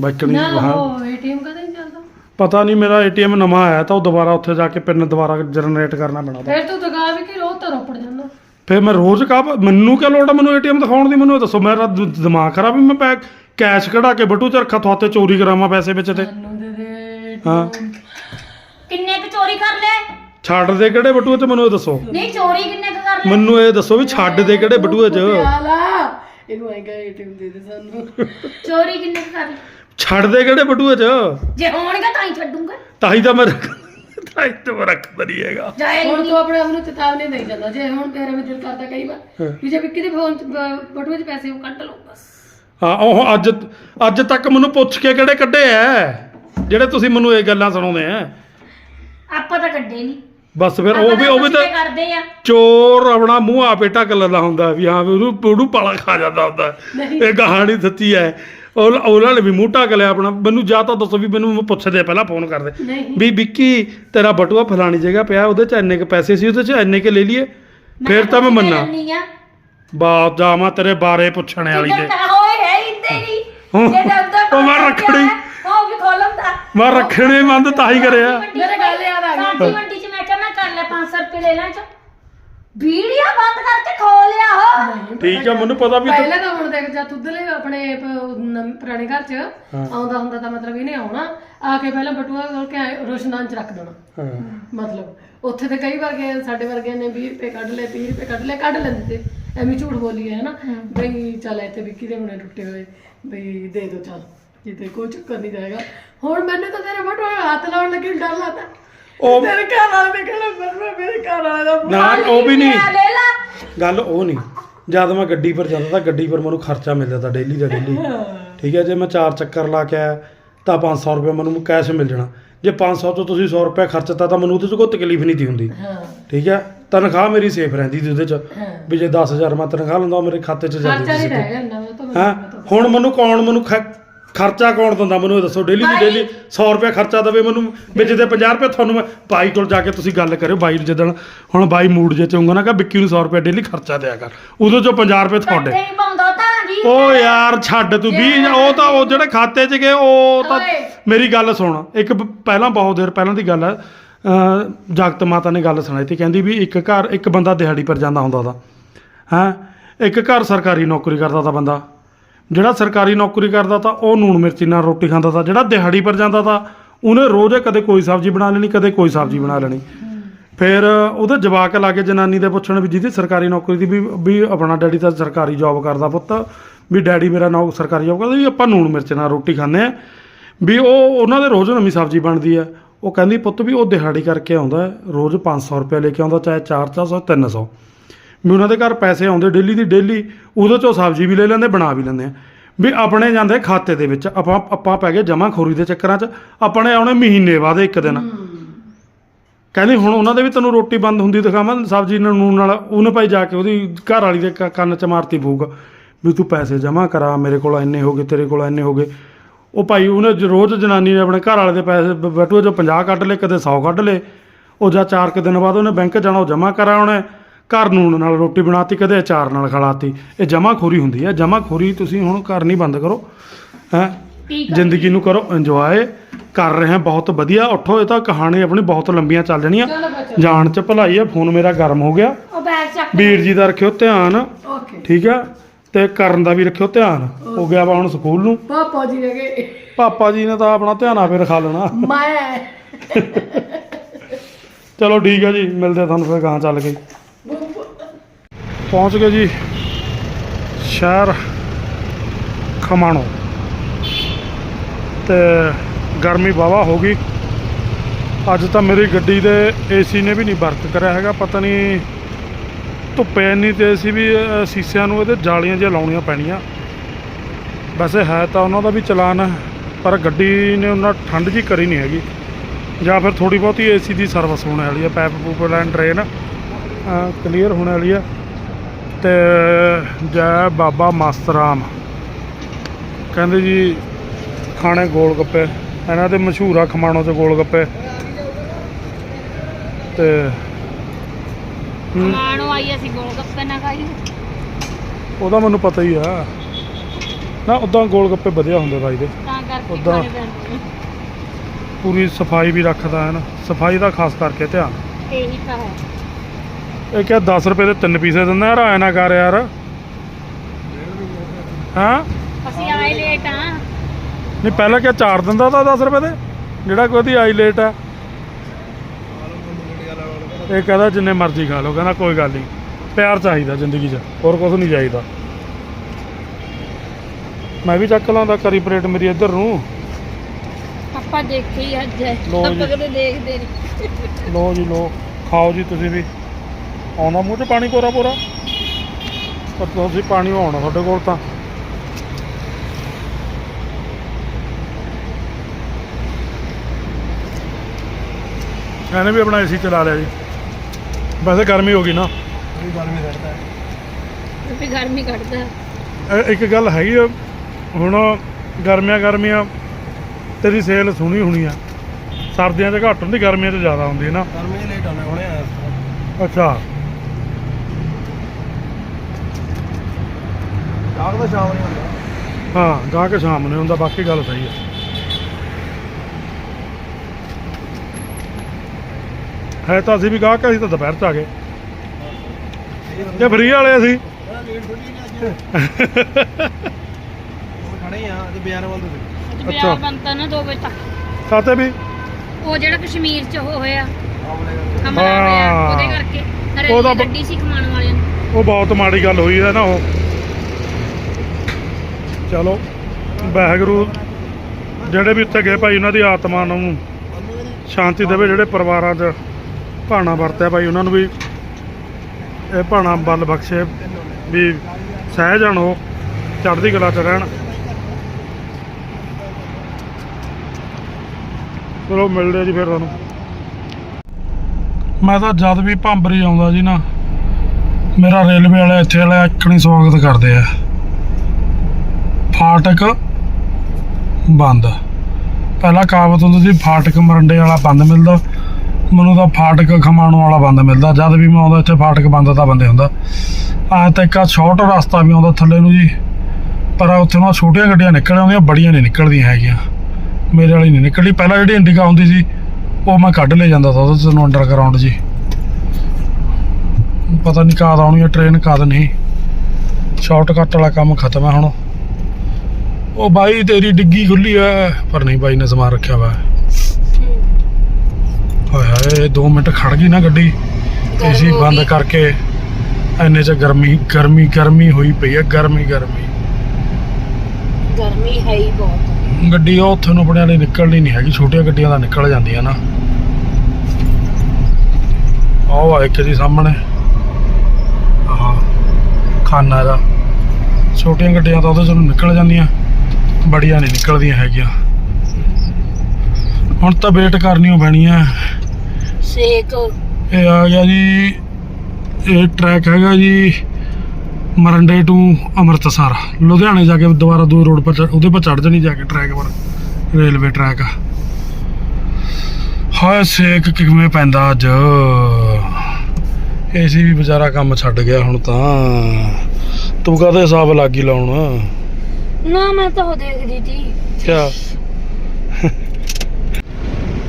ਬੈਕਣੀ ਨਾ ਹਾਂ। ਉਹ ਏਟੀਐਮ ਕਦੇ ਨਹੀਂ ਚੱਲਦਾ? ਪਤਾ ਨਹੀਂ ਮੇਰਾ ਏਟੀਐਮ ਨਵਾਂ ਆਇਆ ਤਾਂ ਉਹ ਦੁਬਾਰਾ ਉੱਥੇ ਜਾ ਕੇ ਪਿੰਨ ਦੁਬਾਰਾ ਜਨਰੇਟ ਕਰਨਾ ਪੈਣਾ ਫਿਰ ਤੂੰ ਦਿਖਾ ਵੀ ਕਿ ਰੋਜ਼ ਤਾਂ ਰੋਪੜ ਜਾਂਦਾ। ਫਿਰ ਮੈਂ ਰੋਜ਼ ਕਾ ਮੈਨੂੰ ਕਿਆ ਲੋੜ ਆ ਮੈਨੂੰ ਏਟੀਐਮ ਦਿਖਾਉਣ ਦੀ? ਮੈਨੂੰ ਇਹ ਦੱਸੋ ਮੇਰਾ ਦਿਮਾਗ ਖਰਾਬ ਵੀ ਮੈਂ ਪੈ ਕੈਸ਼ ਕਢਾ ਕੇ ਬਟੂ ਚ ਰੱਖਾ ਤੁਹਾਤੇ ਚੋਰੀ ਕਰਾਵਾਂ ਪੈਸੇ ਵਿੱਚ ਤੇ। ਹਾਂ। ਕਿੰਨੇ ਕੁ ਚੋਰੀ ਕਰ ਲਏ? ਛੱਡ ਦੇ ਕਿਹੜੇ ਬਟੂਏ ਚ ਮੈਨੂੰ ਇਹ ਦੱਸੋ। ਨਹੀਂ ਚੋਰੀ ਕਿੰਨੇ ਕੁ ਕਰ ਲਏ? ਮੈਨੂੰ ਇਹ ਦੱਸੋ ਵੀ ਛੱਡ ਦੇ ਕਿਹੜੇ ਬਟੂਏ ਚ। ਇਹਨੂੰ ਆਏਗਾ ਏਟੀਐਮ ਦੇ ਦੇ ਸਾਨੂੰ। ਚੋਰੀ ਕਿੰਨੇ ਕੁ ਕਰ ਲਏ? ਛੱਡ ਦੇ ਕਿਹੜੇ ਬਟੂਏ ਚ। ਜੇ ਹੋਣਗੇ ਤਾਂ ਹੀ ਛੱਡੂਗਾ। ਤਾਂ ਹੀ ਤਾਂ ਮੈਂ ਰੱਖ ਤਾਂ ਹੀ ਤਾਂ ਮੈਂ ਰੱਖਦਾ ਨਹੀਂ ਹੈਗਾ। ਜਾਏ ਹੁਣ ਤੂੰ ਆਪਣੇ ਆਪ ਨੂੰ ਚੇਤਾਵਨੀ ਨਹੀਂ ਜਾਂਦਾ। ਜੇ ਹੁਣ ਤੇਰੇ ਵੀ ਦਿਲ ਕਰਦਾ ਕਈ ਵਾਰ। ਵੀ ਜੇ ਵਿੱਕੀ ਦੇ ਫੋਨ ਚ ਬ- ਬਟੂਏ ਚ ਪੈਸੇ ਉਹ ਕੱਢ ਲਓ ਬਸ। ਹਾਂ ਉਹ ਅੱਜ ਅੱਜ ਤੱਕ ਮੈਨੂੰ ਪੁੱਛ ਕੇ ਕਿਹੜੇ ਕੱਢੇ ਐ? ਜਿਹੜੇ ਤੁਸੀਂ ਮੈਨੂੰ ਇਹ ਗੱਲਾਂ ਸੁਣਾਉਂਦੇ ਆ। ਆਪਾਂ ਤਾਂ ਕੱਢੇ ਨਹੀਂ ਬਸ ਫਿਰ ਉਹ ਵੀ ਉਹ ਵੀ ਤਾਂ ਕਰਦੇ ਆ। ਚੋਰ ਆਪਣਾ ਮੂੰਹ ਆਪੇ ਢੱਕ ਲੈਂਦਾ ਹੁੰਦਾ ਵੀ ਹਾਂ ਵੀ ਉਹਨੂੰ ਉਹਨੂੰ ਪਾਲਾ ਖਾ ਜਾਂਦਾ ਹੁੰਦਾ। ਇਹ ਕਹਾਣੀ ਸੱਚੀ ਹੈ। ਉਹ ਉਹਨਾਂ ਨੇ ਵੀ ਮੂੰਹ ਢੱਕ ਲਿਆ ਆਪਣਾ। ਮੈਨੂੰ ਜਾਂ ਤਾਂ ਦੱਸੋ ਵੀ ਮੈਨੂੰ ਪੁੱਛਦੇ ਪਹਿਲਾਂ ਫੋਨ ਕਰਦੇ। ਵੀ ਵਿੱਕੀ ਤੇਰਾ ਬਟੂਆ ਫਲਾਣੀ ਜਗ੍ਹਾ ਪਿਆ ਉਹਦੇ ਚ ਇੰਨੇ ਕ ਪੈਸੇ ਸੀ ਉਹਦੇ ਚ ਇੰਨੇ ਕ ਲੈ ਲਈਏ? ਫਿਰ ਤਾਂ ਮੈਂ ਮੰਨਾਂ। ਬਾਤ ਜਾਵਾਂ ਤੇਰੇ ਬਾਰੇ ਪੁੱਛਣ ਵਾਲੀ ਦੇ ਹੋਏ ਹੈ ਇੰਦੇ ਨਹੀਂ ਉਹ ਮੈਂ ਰੱਖੜੀ। ਮੈਂ ਰੱਖਣੇ ਮੰਦ ਤਾਂ ਹੀ ਕਰਿਆ। ਮੇਰੇ ਗੱਲ ਯਾਦ ਆ ਗਈ। ਸਾਡੀ ਮੰਡੀ ਚ ਮੈਂ ਕਿਹਾ ਮੈਂ ਕਰ ਲੈ 500 ਰੁਪਏ ਲੈ ਲਾਂ ਚ। ਵੀਡੀਓ ਬੰਦ ਕਰਕੇ ਖੋਲਿਆ ਹੋ ਠੀਕ ਆ ਮੈਨੂੰ ਪਤਾ ਵੀ ਤੂੰ- ਪਹਿਲਾਂ ਤਾਂ ਹੁਣ ਦੇਖ ਜਾ ਤੁੱਦਲੇ ਆਪਣੇ ਪ- ਪੁਰਾਣੇ ਘਰ ਚ ਹਾਂ। ਆਉਂਦਾ ਹੁੰਦਾ ਤਾਂ ਮਤਲਬ ਇਹਨੇ ਆਉਣਾ। ਆ ਕੇ ਪਹਿਲਾਂ ਬਟੂਆ ਖੋਲ ਕੇ ਐਂ ਰੋਸ਼ਨਾਨ ਚ ਰੱਖ ਦੇਣਾ। ਹਾਂ। ਮਤਲਬ ਉੱਥੇ ਤੇ ਕਈ ਵਾਰ ਗਏ ਸਾਡੇ ਵਰਗੇ ਨੇ 20 ਰੁਪਏ ਕੱਢ ਲਏ 30 ਰੁਪਏ ਕੱਢ ਲਏ ਕੱਢ ਲੈਂਦੇ ਤੇ। ਐਵੇਂ ਝੂਠ ਬੋਲੀਏ ਹਨਾ? ਬਈ ਚੱਲ ਇੱਥੇ ਵਿੱਕੀ ਦੇ ਹੁਣੇ ਟੁੱਟੇ ਹੋਏ ਬਈ ਦੇ ਦੋ ਚੱਲ। ਜਿੱਤੇ ਕੋਈ ਚੱਕਰ ਨਹੀਂ ਜਾਏਗਾ ਹੁਣ ਮੈਨੂੰ ਤਾਂ ਤੇਰੇ ਬਟੂਆ ਹੱਥ ਲਾਉਣ ਲੱਗੇ ਡਰ ਲੱਗਦਾ। ਉਹ ਤੇਰੇ ਘਰ ਵਾਲੇ ਨੇ ਫਿਰ ਮੈਂ ਮੇਰੇ ਘਰ ਵਾਲੇ ਦਾ ਨਾ ਉਹ ਵੀ ਨਹੀਂ। ਲੈ ਲਾ। ਗੱਲ ਉਹ ਨਹੀਂ। ਜਦ ਮੈਂ ਗੱਡੀ ਪਰ ਜਾਂਦਾ ਤਾਂ ਗੱਡੀ ਪਰ ਮੈਨੂੰ ਖਰਚਾ ਮਿਲਦਾ ਤਾਂ ਡੇਲੀ ਦਾ ਡੇਲੀ ਠੀਕ ਹੈ ਜੇ ਮੈਂ ਚਾਰ ਚੱਕਰ ਲਾ ਕੇ ਆਇਆ ਤਾਂ 500 ਰੁਪਏ ਮੈਨੂੰ ਕੈਸ਼ ਮਿਲ ਜਾਣਾ। ਜੇ 500 ਤੋਂ ਤੁਸੀਂ 100 ਰੁਪਏ ਖਰਚਤਾ ਤਾਂ ਮੈਨੂੰ ਉਹਦੇ 'ਚ ਕੋਈ ਤਕਲੀਫ ਨਹੀਂ ਤੀ ਹੁੰਦੀ। ਠੀਕ ਹੈ ਤਨਖਾਹ ਮੇਰੀ ਸੇਫ ਰਹਿੰਦੀ ਸੀ ਉਹਦੇ 'ਚ। ਵੀ ਜੇ 10000 ਮੈਂ ਤਨਖਾਹ ਲੈਂਦਾ ਮੇਰੇ ਖਾਤੇ 'ਚ ਜਾਂਦੀ ਸੀ ਹਾਂ? ਹੁਣ ਮੈਨੂੰ ਕੌਣ ਮੈਨੂੰ ਖਰਚਾ ਕੌਣ ਦਿੰਦਾ ਮੈਨੂੰ ਇਹ ਦੱਸੋ? ਡੇਲੀ ਦੀ। ਡੇਲੀ 100 ਰੁਪਏ ਖਰਚਾ ਦੇਵੇ ਮੈਨੂੰ ਵਿੱਚ ਦੇ 50 ਰੁਪਏ ਤੁਹਾਨੂੰ ਮੈਂ ਬਾਈ ਕੋਲ ਜਾ ਕੇ ਤੁਸੀਂ ਗੱਲ ਕਰਿਓ ਬਾਈ ਨੂੰ ਜਿੱਦਣ ਹੁਣ ਬਾਈ ਮੂਡ ਜੇ ਚਾਹੂੰਗਾ ਨਾ ਕਿ ਵਿੱਕੀ ਨੂੰ 100 ਰੁਪਏ ਡੇਲੀ ਖਰਚਾ ਦਿਆ ਕਰ। ਉਦੋਂ ਚੋਂ 50 ਰੁਪਏ ਤੁਹਾਡੇ। ਕੱਟੇ ਹੀ ਪਾਉਂਦਾ ਤਾਂ ਜੀ। ਉਹ ਯਾਰ ਛੱਡ ਤੂੰ 20 ਉਹ ਤਾਂ ਉਹ ਜਿਹੜੇ ਖਾਤੇ 'ਚ ਗਏ ਉਹ ਤਾਂ ਓਏ। ਮੇਰੀ ਗੱਲ ਸੁਣ ਇੱਕ ਪ- ਪਹਿਲਾਂ ਬਹੁਤ ਦੇਰ ਪਹਿਲਾਂ ਦੀ ਗੱਲ ਹੈ ਅਹ ਜਗਤ ਮਾਤਾ ਨੇ ਗੱਲ ਸੁਣਾਈ ਤੀ ਕਹਿੰਦੀ ਵੀ ਇੱਕ ਘਰ ਇੱਕ ਬੰਦਾ ਦਿਹਾੜੀ ਪਰ ਜਾਂਦਾ ਹੁੰਦਾ ਦਾ ਹਾਂ? ਇੱਕ ਘਰ ਸਰਕਾਰੀ ਨੌਕਰੀ ਕਰਦਾ ਤਾਂ ਬੰਦਾ। ਜਿਹੜਾ ਸਰਕਾਰੀ ਨੌਕਰੀ ਕਰਦਾ ਤਾਂ ਉਹ ਨੂਣ ਮਿਰਚੀ ਨਾਲ ਰੋਟੀ ਖਾਂਦਾ ਤਾਂ ਜਿਹੜਾ ਦਿਹਾੜੀ ਪਰ ਜਾਂਦਾ ਤਾਂ ਉਹਨੇ ਰੋਜ਼ ਕਦੇ ਕੋਈ ਸਬਜ਼ੀ ਬਣਾ ਲੈਣੀ ਕਦੇ ਕੋਈ ਸਬਜ਼ੀ ਬਣਾ ਲੈਣੀ। ਫਿਰ ਉਹਦੇ ਜਵਾਕ ਲਾ ਕੇ ਜਨਾਨੀ ਦੇ ਪੁੱਛਣ ਵੀ ਜਿਹਦੀ ਸਰਕਾਰੀ ਨੌਕਰੀ ਦੀ ਵੀ ਵੀ ਆਪਣਾ ਡੈਡੀ ਤਾਂ ਸਰਕਾਰੀ ਜੌਬ ਕਰਦਾ ਪੁੱਤ ਵੀ ਡੈਡੀ ਮੇਰਾ ਨੌ ਸਰਕਾਰੀ ਜੌਬ ਕਰਦਾ ਵੀ ਆਪਾਂ ਨੂਣ ਮਿਰਚ ਨਾਲ ਰੋਟੀ ਖਾਂਦੇ ਆ ਵੀ ਉਹ ਉਹਨਾਂ ਦੇ ਰੋਜ਼ ਨਵੀਂ ਸਬਜ਼ੀ ਬਣਦੀ ਆ ਉਹ ਕਹਿੰਦੀ ਪੁੱਤ ਵੀ ਉਹ ਦਿਹਾੜੀ ਕਰਕੇ ਆਉਂਦਾ ਹੈ, ਰੋਜ਼ 500 ਰੁਪਏ ਲੈ ਕੇ ਆਉਂਦਾ ਚਾਹੇ 400 300 ਵੀ ਉਹਨਾਂ ਦੇ ਘਰ ਪੈਸੇ ਆਉਂਦੇ ਡੇਲੀ ਦੀ ਡੇਲੀ ਉਹਦੇ ਚੋਂ ਸਬਜ਼ੀ ਵੀ ਲੈ ਲੈਂਦੇ ਬਣਾ ਵੀ ਲੈਂਦੇ ਆ। ਵੀ ਆਪਣੇ ਜਾਂਦੇ ਖਾਤੇ ਦੇ ਵਿੱਚ ਆਪਾਂ ਆਪਾਂ ਪੈ ਗਏ ਜਮਾ ਖੋਰੀ ਦੇ ਚੱਕਰਾਂ 'ਚ ਆਪਣੇ ਆਉਣੇ ਮਹੀਨੇ ਬਾਅਦ ਇੱਕ ਦਿਨ। ਕਹਿੰਦੀ ਹੁਣ ਉਹਨਾਂ ਦੇ ਵੀ ਤੈਨੂੰ ਰੋਟੀ ਬੰਦ ਹੁੰਦੀ ਦਿਖਾਵਾਂ ਸਬਜ਼ੀ ਨਾਲ ਨੂਨ ਨਾਲ ਉਹਨੇ ਭਾਈ ਜਾ ਕੇ ਉਹਦੀ ਘਰ ਵਾਲੀ ਦੇ ਕੰਨ 'ਚ ਮਾਰਤੀ ਫੂਕ। ਵੀ ਤੂੰ ਪੈਸੇ ਜਮ੍ਹਾਂ ਕਰਾ ਮੇਰੇ ਕੋਲ ਇੰਨੇ ਹੋ ਗਏ ਤੇਰੇ ਕੋਲ ਇੰਨੇ ਹੋ ਗਏ। ਉਹ ਭਾਈ ਉਹਨੇ ਜ- ਰੋਜ਼ ਜਨਾਨੀ ਨੇ ਆਪਣੇ ਘਰ ਵਾਲੇ ਦੇ ਪੈਸੇ ਬਟੂਏ 'ਚੋਂ 50 ਕੱਢ ਲਏ ਕਦੇ 100 ਕੱਢ ਲਏ। ਉਹ ਜਾਂ ਚਾਰ ਕੁ ਦਿਨ ਬਾਅਦ ਉਹਨੇ ਬੈਂਕ ਜਾਣਾ ਉਹ ਜਮ੍ਹਾਂ ਕਰਾ ਉਹਨੇ ਘਰ ਨੂਨ ਨਾਲ ਰੋਟੀ ਬਣਾਤੀ ਕਦੇ ਅਚਾਰ ਨਾਲ ਖਿਲਾਤੀ। ਇਹ ਜਮ੍ਹਾਂ ਖੋਰੀ ਹੁੰਦੀ ਹੈ ਜਮ੍ਹਾਂ ਖੋਰੀ ਤੁਸੀਂ ਹੁਣ ਕਰਨੀ ਬੰਦ ਕਰੋ ਹੈ? ਆ। ਜ਼ਿੰਦਗੀ ਨੂੰ ਕਰੋ ਇੰਜੋਏ ਕਰ ਰਹੇ ਹਾਂ ਬਹੁਤ ਵਧੀਆ। ਉੱਠੋ ਇਹ ਤਾਂ ਕਹਾਣੀ ਆਪਣੀ ਬਹੁਤ ਲੰਬੀਆਂ ਚੱਲ ਜਾਣੀਆਂ। ਜਾਣ ਚ ਭਲਾਈ ਹੈ ਫੋਨ ਮੇਰਾ ਗਰਮ ਹੋ ਗਿਆ। ਵੀਰ ਜੀ ਦਾ ਰੱਖਿਓ ਧਿਆਨ। ਓਕੇ। ਠੀਕ ਆ? ਤੇ ਕਰਨ ਦਾ ਵੀ ਰੱਖਿਓ ਧਿਆਨ। ਹੋ ਗਿਆ ਵਾ ਹੁਣ ਸਕੂਲ ਨੂੰ। ਪਾਪਾ ਜੀ ਨੇ ਕਿ ਪਾਪਾ ਜੀ ਨੇ ਤਾਂ ਆਪਣਾ ਧਿਆਨ ਆਪੇ ਰਖਾ ਲੈਣਾ। ਮੈਂ ਚਲੋ ਠੀਕ ਹੈ ਜੀ ਮਿਲਦੇ ਆ ਤੁਹਾਨੂੰ ਫਿਰ ਗਾਂ ਚੱਲ ਕੇ। ਬੁੱਬ ਪਹੁੰਚ ਗਏ ਜੀ ਸ਼ਹਿਰ ਖਮਾਣੋ। ਤੇ ਗਰਮੀ ਵਾਹਵਾ ਹੋ ਗਈ। ਅੱਜ ਤਾਂ ਮੇਰੀ ਗੱਡੀ ਦੇ ਏਸੀ ਨੇ ਵੀ ਨਹੀਂ ਵਰਤ ਕਰਿਆ ਹੈਗਾ। ਪਤਾ ਨਹੀਂ ਧੁੱਪੇ ਇੰਨੀ ਤੇਜ਼ ਸੀ ਵੀ ਸੀਸਿਆਂ ਨੂੰ ਇਹਦੇ ਜਾਲੀਆਂ ਜਿਹੀਆਂ ਲਾਉਣੀਆਂ ਪੈਣੀਆਂ। ਵੈਸੇ ਹੈ ਤਾਂ ਉਹਨਾਂ ਦਾ ਵੀ ਚਲਾਨ, ਪਰ ਗੱਡੀ ਨੇ ਉਹਨਾਂ ਠੰਡ ਜੀ ਕਰੀ ਨਹੀਂ ਹੈਗੀ। ਜਾਂ ਫਿਰ ਥੋੜੀ ਬਹੁਤੀ ਏਸੀ ਦੀ ਸਰਵਿਸ ਹੋਣ ਵਾਲੀ ਹੈ ਪੈਪ ਪੂਪ ਲਾਈਨ ਡਰੇਨ ਕਲੀਅਰ ਹੋਣ ਵਾਲੀ ਹੈ ਤੇ ਜੈ ਬਾਬਾ ਮਸਤ ਰਾਮ। ਕਹਿੰਦੇ ਜੀ ਖਾਣੇ ਗੋਲ ਗੱਪੇ। ਇਹਨਾਂ ਦੇ ਮਸ਼ਹੂਰ ਆ ਖਮਾਣੋ ਚ ਗੋਲ ਗੱਪੇ। ਤੇ ਹਮ, ਮਾਣੋ ਆਈ ਅਸੀਂ ਗੋਲ ਗੱਪੇ ਨਾ ਖਾਈ ਉਹਦਾ ਮੈਨੂੰ ਪਤਾ ਹੀ ਆ। ਨਾ ਉਦਾਂ ਗੋਲ ਗੱਪੇ ਵਧੀਆ ਹੁੰਦੇ ਬਾਈ ਦੇ। ਤਾਂ ਕਰਕੇ ਉੱਦਾਂ। ਪੂਰੀ ਸਫ਼ਾਈ ਵੀ ਰੱਖਦਾ ਹੈ ਨਾ। ਸਫ਼ਾਈ ਦਾ ਖਾਸ ਕਰਕੇ ਧਿਆਨ। ਇਹੀ ਤਾਂ ਹੈ। ਇਹ ਕਿਹਾ 10 ਰੁਪਏ ਦੇ ਤਿੰਨ ਪੀਸੇ ਦਿੰਦਾ ਯਾਰ ਐ ਨਾ ਕਰ ਯਾਰ। ਹਾਂ? ਅਸੀਂ ਆਏ ਲੇਟ ਆ। ਨਹੀਂ ਪਹਿਲਾਂ ਕਿਹਾ ਚਾਰ ਦਿੰਦਾ ਤਾਂ 10 ਰੁਪਏ ਦੇ ਜਿਹੜਾ ਕੋਈ ਉਹਦੀ ਆਈ ਲੇਟ ਆ। ਇਹ ਕਹਿੰਦਾ ਜਿੰਨੇ ਮਰਜ਼ੀ ਖਾ ਲਓ ਕਹਿੰਦਾ ਕੋਈ ਗੱਲ ਨਹੀਂ। ਪਿਆਰ ਚਾਹੀਦਾ ਜ਼ਿੰਦਗੀ 'ਚ ਹੋਰ ਕੁਝ ਨਹੀਂ ਚਾਹੀਦਾ। ਮੈਂ ਵੀ ਚੱਕ ਲਾਂਦਾ ਕਰੀ ਪਲੇਟ ਮੇਰੀ ਇੱਧਰ ਨੂੰ। ਆਪਾਂ ਦੇਖੀ ਅੱਜ। ਆਪਾਂ ਕਦੇ ਦੇਖਦੇ ਨਹੀਂ। ਲੋ ਜੀ ਲੋ ਖਾਓ ਜੀ ਤੁਸੀਂ ਵੀ। ਆਉਣਾ ਮੂੰਹ 'ਚ ਪਾਣੀ ਕੋਰਾ ਪੂਰਾ? ਪਰ ਤੁਸੀਂ ਪਾਣੀ ਆਉਣਾ ਤੁਹਾਡੇ ਕੋਲ ਤਾਂ। ਇਹਨੇ ਵੀ ਆਪਣਾ ਏਸੀ ਚਲਾ ਲਿਆ ਜੀ। ਵੈਸੇ ਗਰਮੀ ਹੋ ਗਈ ਨਾ। ਵੀ ਗਰਮੀ ਕੱਢਦਾ ਇਹ ਇੱਕ ਗੱਲ ਹੈਗੀ ਆ ਹੁਣ ਗਰਮੀਆਂ ਗਰਮੀਆਂ ਤੇਰੀ ਸੇਲ ਸੁਣੀ ਹੋਣੀ ਆ। ਸਰਦੀਆਂ 'ਚ ਘੱਟ ਹੁੰਦੀ ਗਰਮੀਆਂ 'ਚ ਜ਼ਿਆਦਾ ਹੁੰਦੀ ਹੈ ਨਾ। ਗਰਮੀ ਲੇਟ ਆਉਣੇ ਹੁਣੇ ਆਇਆ ਅੱਛਾ। ਕਾਗ ਦਾ ਸ਼ਾਮ ਨਹੀਂ ਹੁੰਦਾ। ਹਾਂ ਜਾ ਕੇ ਸ਼ਾਮ ਨੂੰ ਹੁੰਦਾ ਬਾਕੀ ਗੱਲ ਸਹੀ ਹੈ। ਹੈ ਤਾਂ ਅਸੀਂ ਵੀ ਗਾਹਕ ਅਸੀਂ ਤਾਂ ਦੁਪਹਿਰ ਚ ਆ ਗਏ। ਤੇ ਫਰੀ ਵਾਲੇ ਅਸੀਂ। ਲੇਟ ਥੋੜੀ ਨਹੀਂ ਅੱਜ ਖੜੇ ਹੀ ਆ ਤੇ ਬਿਆਨ ਵੱਲ ਤੋਂ ਅੱਜ ਅੱਛਾ। ਬਿਆਰ ਬੰਤਾ ਨਾ 2 ਵਜੇ ਤੱਕ। ਖਾਤੇ ਵੀ। ਉਹ ਜਿਹੜਾ ਕਸ਼ਮੀਰ ਚ ਉਹ ਹੋਇਆ। ਆਮਲੇ ਕਰਕੇ ਹਮਲਾ ਹੋਇਆ ਹਾਂ। ਉਹਦੇ ਕਰਕੇ ਉਹਦਾ ਨਰੇਗਾ ਬ- ਗੱਡੀ ਸੀ ਖਮਾਣ ਵਾਲਿਆਂ ਨੂੰ। ਉਹ ਬਹੁਤ ਮਾੜੀ ਗੱਲ ਹੋਈ ਹੈ ਨਾ ਉਹ। ਚਲੋ, ਵਾਹਿਗੁਰੂ, ਜਿਹੜੇ ਵੀ ਉੱਥੇ ਗਏ ਭਾਈ, ਉਹਨਾਂ ਦੀ ਆਤਮਾ ਨੂੰ ਸ਼ਾਂਤੀ ਦੇਵੇ, ਜਿਹੜੇ ਪਰਿਵਾਰਾਂ 'ਚ ਭਾਣਾ ਵਰਤਿਆ ਭਾਈ, ਉਹਨਾਂ ਨੂੰ ਵੀ ਇਹ ਭਾਣਾ ਬਲ ਬਖਸ਼ੇ ਵੀ ਸਹਿਜਣ ਉਹ, ਚੜ੍ਹਦੀ ਕਲਾ 'ਚ ਰਹਿਣ। ਚਲੋ, ਮਿਲਦੇ ਆ ਜੀ ਫਿਰ ਤੁਹਾਨੂੰ। ਮੈਂ ਤਾਂ ਜਦ ਵੀ ਭੰਬਰੀ ਆਉਂਦਾ ਜੀ ਨਾ, ਮੇਰਾ ਰੇਲਵੇ ਵਾਲੇ ਇੱਥੇ ਵਾਲੇ ਨਹੀਂ ਸਵਾਗਤ ਕਰਦੇ ਆ। ਫਾਟਕ ਬੰਦ। ਪਹਿਲਾਂ ਕਹਾਵਤ ਹੁੰਦੀ ਸੀ, ਫਾਟਕ ਮਰੰਡੇ ਵਾਲਾ ਬੰਦ ਮਿਲਦਾ। ਮੈਨੂੰ ਤਾਂ ਫਾਟਕ ਖਮਾਣੋ ਵਾਲਾ ਬੰਦ ਮਿਲਦਾ। ਜਦ ਵੀ ਮੈਂ ਆਉਂਦਾ ਇੱਥੇ, ਫਾਟਕ ਬੰਦ ਤਾਂ ਬੰਦੇ ਹੁੰਦਾ। ਆਹ ਤਾਂ ਇੱਕ ਸ਼ਾਰਟ ਰਸਤਾ ਵੀ ਆਉਂਦਾ ਥੱਲੇ ਨੂੰ ਜੀ। ਪਰ ਉੱਥੇ ਨਾ ਛੋਟੀਆਂ ਗੱਡੀਆਂ ਨਿਕਲ ਆਉਂਦੀਆਂ, ਬੜੀਆਂ ਨਹੀਂ ਨਿਕਲਦੀਆਂ ਹੈਗੀਆਂ। ਮੇਰੇ ਵਾਲੀ ਨਹੀਂ ਨਿਕਲਦੀ। ਪਹਿਲਾਂ ਜਿਹੜੀ ਇੰਡੀਕਾ ਹੁੰਦੀ ਸੀ, ਉਹ ਮੈਂ ਕੱਢ ਲੈ ਜਾਂਦਾ ਸੀ ਉਹਦੇ ਤੋਂ ਅੰਡਰਗਰਾਉਂਡ ਜੀ। ਪਤਾ ਨਹੀਂ ਕਾਦ ਆਉਣੀ ਹੈ ਟ੍ਰੇਨ ਕਾਦ ਨਹੀਂ। ਸ਼ਾਰਟਕਟ ਵਾਲਾ ਕੰਮ ਖਤਮ ਹੈ ਹੁਣ। ਉਹ ਬਾਈ ਤੇਰੀ ਡਿੱਗੀ ਖੁੱਲੀ ਐ। ਪਰ ਨਹੀਂ ਬਾਈ ਨੇ ਸਮਾਨ ਰੱਖਿਆ ਵਾ। ਹਾਏ ਹਾਏ 2 ਮਿੰਟ ਖੜ ਗਈ ਨਾ ਗੱਡੀ। ਏਸੀ ਬੰਦ। ਕਰਕੇ ਐਨੇ ਚ ਗਰਮੀ ਗਰਮੀ ਗਰਮੀ ਹੋਈ ਪਈ ਹੈ ਗਰਮੀ ਗਰਮੀ। ਗਰਮੀ ਹੈ ਹੀ ਬਹੁਤ। ਗੱਡੀ ਉਹ ਉੱਥੇ ਨੂੰ ਬਣਿਆ ਨਹੀਂ ਨਿਕਲਣੀ ਨਹੀਂ ਹੈਗੀ ਛੋਟੀਆਂ ਗੱਡੀਆਂ ਦਾ ਨਿਕਲ ਜਾਂਦੀਆਂ ਨਾ। ਆਹ ਆ ਇੱਕ ਜੀ ਸਾਹਮਣੇ। ਆਹ ਖਾਨਾ ਦਾ ਛੋਟੀਆਂ ਗੱਡੀਆਂ ਤਾਂ ਉਹਦੇ ਚੋਂ ਨਿਕਲ ਜਾਂਦੀਆਂ। ਬੜੀਆਂ ਨਹੀਂ ਨਿਕਲਦੀਆਂ ਹੈਗੀਆਂ। ਹੁਣ ਤਾਂ ਵੇਟ ਕਰਨੀ ਓ ਪੈਣੀ ਹੈ ਸੇਕ। ਇਹ ਆ ਗਿਆ ਜੀ ਇਹ ਟਰੈਕ ਹੈਗਾ ਜੀ ਮਰੰਡੇ ਟੂ ਅੰਮ੍ਰਿਤਸਰ। ਲੁਧਿਆਣੇ ਜਾ ਕੇ ਦੁਬਾਰਾ ਦੋ ਰੋਡ ਪਰ ਉਹਦੇ ਪਰ ਚੜ ਜਾਣੀ ਜਾ ਕੇ ਟਰੈਕ ਪਰ ਰੇਲਵੇ ਟਰੈਕ ਹਾਏ ਸੇਕ ਕਿਵੇਂ ਪੈਂਦਾ ਅੱਜ? ਏਸੀ ਵੀ ਵਿਚਾਰਾ ਕੰਮ ਛੱਡ ਗਿਆ ਹੁਣ ਤਾਂ। ਤੂੰ ਕਾਹਦੇ ਹਿਸਾਬ ਲੱਗੀ ਲਾਉਣ? ਨਾ ਮੈਂ ਤਾਂ ਉਹ ਦੇਖਦੀ ਸੀ ਕਿਆ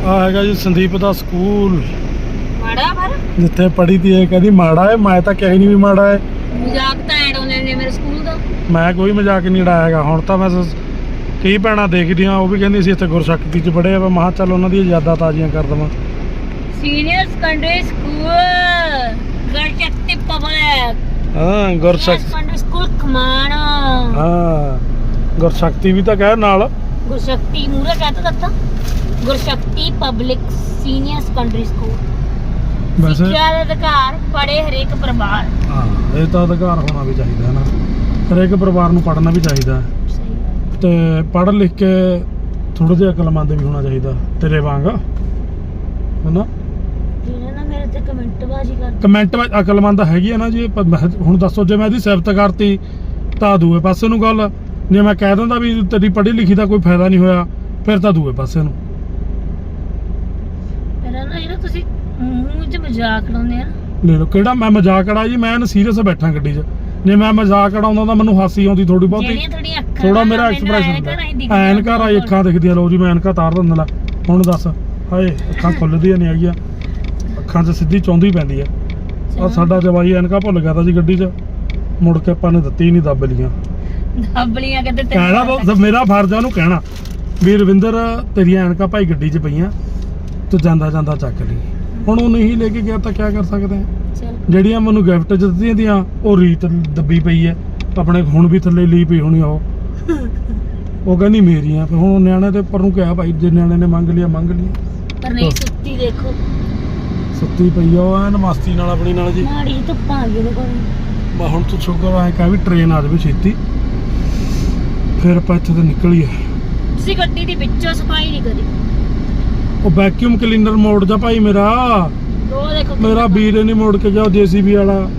ਆ ਹੈਗਾ ਜੀ ਸੰਦੀਪ ਦਾ ਸਕੂਲ। ਮਾੜਾ ਪਰ। ਜਿੱਥੇ ਪੜ੍ਹੀ ਤੀ ਇਹ ਕਹਿੰਦੀ ਮਾੜਾ ਹੈ ਮੈਂ ਤਾਂ ਕਹੀ ਨਹੀਂ ਵੀ ਮਾੜਾ ਹੈ ਮਜ਼ਾਕ ਤਾਂ ਐਡ ਆਉਂਦੇ ਨੇ ਮੇਰੇ ਸਕੂਲ ਦਾ। ਮੈਂ ਕੋਈ ਮਜ਼ਾਕ ਨਹੀਂ ਉਡਾਇਆ ਹੈਗਾ। ਹੁਣ ਤਾਂ ਮੈਂ ਸ- ਕਈ ਭੈਣਾਂ ਦੇਖਦੀਆਂ ਉਹ ਵੀ ਕਹਿੰਦੀ ਸੀ ਇੱਥੇ ਗੁਰਸ਼ਕਤੀ ਚ ਪੜ੍ਹੇ ਆ ਮੈਂ ਕਿਹਾ ਚੱਲ ਉਹਨਾਂ ਦੀਆਂ ਯਾਦਾਂ ਤਾਜ਼ੀਆਂ ਕਰ ਦਵਾਂ। Senior secondary school Garhchatti public ਹਾਂ ਗੁਰਸ਼ਕਤੀ ਸੈਕੰਡਰੀ ਸਕੂਲ ਖਮਾਣਾ ਹਾਂ। ਗੁਰਸ਼ਕਤੀ ਵੀ ਤਾਂ ਕਹਿ ਨਾਲ। ਗੁਰਸ਼ਕਤੀ ਮੂਰੇ ਕਹਤਾ ਦਿੱਤਾ। Gurshakti public senior secondary school ਵੈਸੇ ਸਿੱਖਿਆ ਦਾ ਅਧਿਕਾਰ ਪੜੇ ਹਰੇਕ ਪਰਿਵਾਰ। ਹਾਂ ਇਹ ਤਾਂ ਅਧਿਕਾਰ ਹੋਣਾ ਵੀ ਚਾਹੀਦਾ ਹੈ ਨਾ। ਹਰੇਕ ਪਰਿਵਾਰ ਨੂੰ ਪੜ੍ਹਨਾ ਵੀ ਚਾਹੀਦਾ ਹੈ। ਸਹੀ। ਤੇ ਪੜ੍ਹ ਲਿਖ ਕੇ ਥੋੜਾ ਜਿਹਾ ਅਕਲਮੰਦ ਵੀ ਹੋਣਾ ਚਾਹੀਦਾ ਤੇਰੇ ਵਾਂਗ। ਹਨਾ? ਜਿਹਨੇ ਨਾ ਮੇਰੇ ਤੇ ਕਮੈਂਟ ਬਾਜੀ ਕਰ ਕਮੈਂਟ ਵਿੱਚ ਅਕਲਮੰਦ ਹੈਗੀ ਆ ਨਾ ਜੀ ਪਰ ਮੈਂ- ਹੁਣ ਦੱਸੋ ਜੇ ਮੈਂ ਇਹਦੀ ਸਿਫਤ ਕਰਤੀ ਤਾਂ ਦੂਏ ਪਾਸੇ ਨੂੰ ਗੱਲ। ਜੇ ਮੈਂ ਕਹਿ ਦਿੰਦਾ ਵੀ ਤੇਰੀ ਪੜ੍ਹੀ ਲਿਖੀ ਦਾ ਕੋਈ ਫਾਇਦਾ ਨਹੀਂ ਹੋਇਆ ਫਿਰ ਤਾਂ ਦੂਏ ਪਾਸੇ ਨੂੰ। ਮੇਰਾ ਨਾ ਜਿਹੜਾ ਤੁਸੀਂ ਮੂੰਹ 'ਚ ਮਜ਼ਾਕ ਲਾਉਂਦੇ ਆ ਨਾ, ਲੈ ਲਓ ਕਿਹੜਾ ਮੈਂ ਮਜ਼ਾਕ ਅੜਾ ਜੀ? ਮੈਂ ਸੀਰੀਅਸ ਬੈਠਾ ਗੱਡੀ 'ਚ। ਜੇ ਮੈਂ ਮਜ਼ਾਕ ਅੜਾਉਂਦਾ ਤਾਂ ਮੈਨੂੰ ਹਾਸੀ ਆਉਂਦੀ ਥੋੜੀ ਬਹੁਤੀ। ਜਿਹੜੀਆਂ ਤੁਹਾਡੀਆਂ ਅੱਖਾਂ ਥੋੜਾ ਮੇਰਾ ਐਕਸਪ੍ਰੈਸ਼ਨ ਐਨਕਾਂ ਰਾਹੀਂ ਦਿਖਦੀਆਂ ਐਨਕਾਂ ਰਾਈ ਅੱਖਾਂ ਦਿਖਦੀਆਂ ਲਓ ਜੀ ਮੈਂ ਐਨਕਾਂ ਤਾਰ ਦਿੰਦਾ ਲੈ। ਹੁਣ ਦੱਸ ਹਾਏ ਅੱਖਾਂ ਖੁੱਲਦੀਆਂ ਨਹੀਂ ਹੈਗੀਆਂ। ਅੱਖਾਂ 'ਚ ਸਿੱਧੀ ਚੌਂਦੀ ਪੈਂਦੀ ਆ। ਆ ਸਾਡਾ ਜਵਾਈ ਐਨਕਾਂ ਭੁੱਲ ਗਿਆ ਤਾਂ ਜੀ ਗੱਡੀ 'ਚ। ਮੁੜ ਕੇ ਆਪਾਂ ਨੇ ਦਿੱਤੀ ਨਹੀਂ ਦੱਬ ਲੀਆਂ। ਦੱਬਲੀਆਂ ਕਿਤੇ ਤੇ ਕਹਿਣਾ ਤਾਂ ਮੇਰਾ ਫਰਜ਼ ਆ ਉਹਨੂੰ ਕਹਿਣਾ। ਵੀ ਰਵਿੰਦਰ ਤੇਰੀਆਂ ਐਨਕਾਂ ਭਾਈ ਗੱਡੀ 'ਚ ਪਈਆਂ ਤੂੰ ਜਾਂਦਾ ਜਾਂਦਾ ਚੱਕ ਲਈ। ਹੁਣ ਉਹ ਨਹੀਂ ਲੈ ਕੇ ਗਿਆ ਤਾਂ ਕੀ ਕਰ ਸਕਦੇ ਆ? ਚੱਲ। ਜਿਹੜੀਆਂ ਮੈਨੂੰ ਗਿਫਟ ਦਿੱਤੀਆਂ ਦੀਆਂ ਉਹ ਰੀਤ ਦੱਬੀ ਪਈ ਐ। ਆਪਣੇ ਹੁਣ ਵੀ ਥੱਲੇ ਲਈ ਪਈ ਹੋਣੀ ਆ ਉਹ। ਉਹ ਕਹਿੰਦੀ ਮੇਰੀਆਂ ਤੇ ਹੁਣ ਨਿਆਣੇ ਦੇ ਉੱਪਰ ਨੂੰ ਕਿਹਾ ਭਾਈ ਜੇ ਨਿਆਣੇ ਨੇ ਮੰਗ ਲਿਆ ਮੰਗ ਲਿਆ। ਪਰ ਨਹੀਂ ਸੁੱਤੀ ਦੇਖੋ। ਸੁੱਤੀ ਪਈ ਆ ਉਹ ਐਨ ਮਸਤੀ ਨਾਲ ਆਪਣੀ ਨਾਲ ਜੀ। ਮਾੜੀ ਧੁੱਪ ਆ ਗਈ ਉਹਦੇ ਕੋਲ। ਮੈਂ ਹੁਣ ਤੂੰ ਸ਼ੁਕਰ ਆ ਕਹਾਂ ਵੀ ਟ੍ਰੇਨ ਆ ਜਾਵੇ ਛੇਤੀ। ਫਿਰ ਆਪਾਂ ਇੱਥੇ ਤੋਂ ਨਿਕਲੀਏ। ਤੁਸੀਂ ਗੱਡੀ ਦੀ ਵਿੱਚੋਂ ਸਫ਼ਾਈ ਨਹੀਂ ਕਰੀ। ਉਹ ਵੈਕਿਊਮ ਕਲੀਨਰ ਮੋੜ ਜਾ ਭਾਈ ਮੇਰਾ। ਉਹ ਦੇਖੋ ਮੇਰਾ ਵੀਰ ਨਹੀਂ ਮੋੜ ਕੇ ਗਿਆ ਜੀਸੀਬੀ ਵਾਲਾ।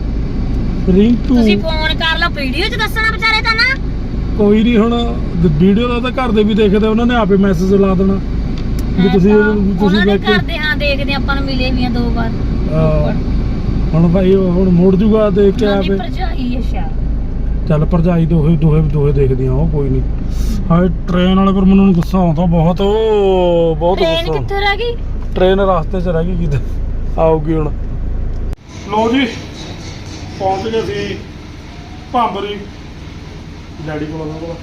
ਰਿੰਕੂ ਤੁਸੀਂ ਫੋਨ ਕਰ ਲਓ ਵੀਡੀਓ 'ਚ ਦੱਸਣਾ ਵਿਚਾਰੇ ਤਾਂ ਨਾ। ਕੋਈ ਨਹੀਂ ਹੁਣ ਵੀਡੀਓ ਦਾ ਤਾਂ ਘਰ ਦੇ ਵੀ ਦੇਖਦੇ ਉਹਨਾਂ ਨੇ ਆਪੇ ਮੈਸੇਜ ਲਾ ਦੇਣਾ। ਵੀ ਤੁਸੀਂ ਤੁਸੀਂ vacuum- ਦੇ ਹਾਂ ਦੇਖਦੇ ਆਪਾਂ ਨੂੰ ਮਿਲੇ ਵੀ ਆ ਦੋ ਵਾਰ। ਹਾਂ। ਹੁਣ ਭਾਈ ਉਹ ਹੁਣ ਮੋੜ ਜੂਗਾ ਦੇਖ ਕੇ ਉਹਨਾਂ ਦੀ ਆਪੇ ਭਰਜਾਈ ਹੈ ਸ਼ਾਇਦ। ਚੱਲ ਭਰਜਾਈ ਦੋਹੇ ਦੋਹੇ ਦੋਹੇ ਦੇਖਦੀਆਂ ਉਹ ਕੋਈ ਨਹੀਂ ਹਾਏ ਟ੍ਰੇਨ ਵਾਲੇ ਪਰ ਮੈਨੂੰ ਗੁੱਸਾ ਆਉਂਦਾ ਬਹੁਤ ਬਹੁਤ ਟ੍ਰੇਨ ਗੁੱਸਾ। ਕਿੱਥੇ ਰਹਿ ਗਈ? ਟ੍ਰੇਨ ਰਸਤੇ 'ਚ ਰਹਿ ਗਈ ਕਿਤੇ ਆਊਗੀ ਹੁਣ। ਲੋ ਜੀ ਪਹੁੰਚ ਗਏ ਸੀ ਭਾਂਬਰੀ। ਡੈਡੀ ਕੋਲ ਉਹਨਾਂ ਕੋਲ।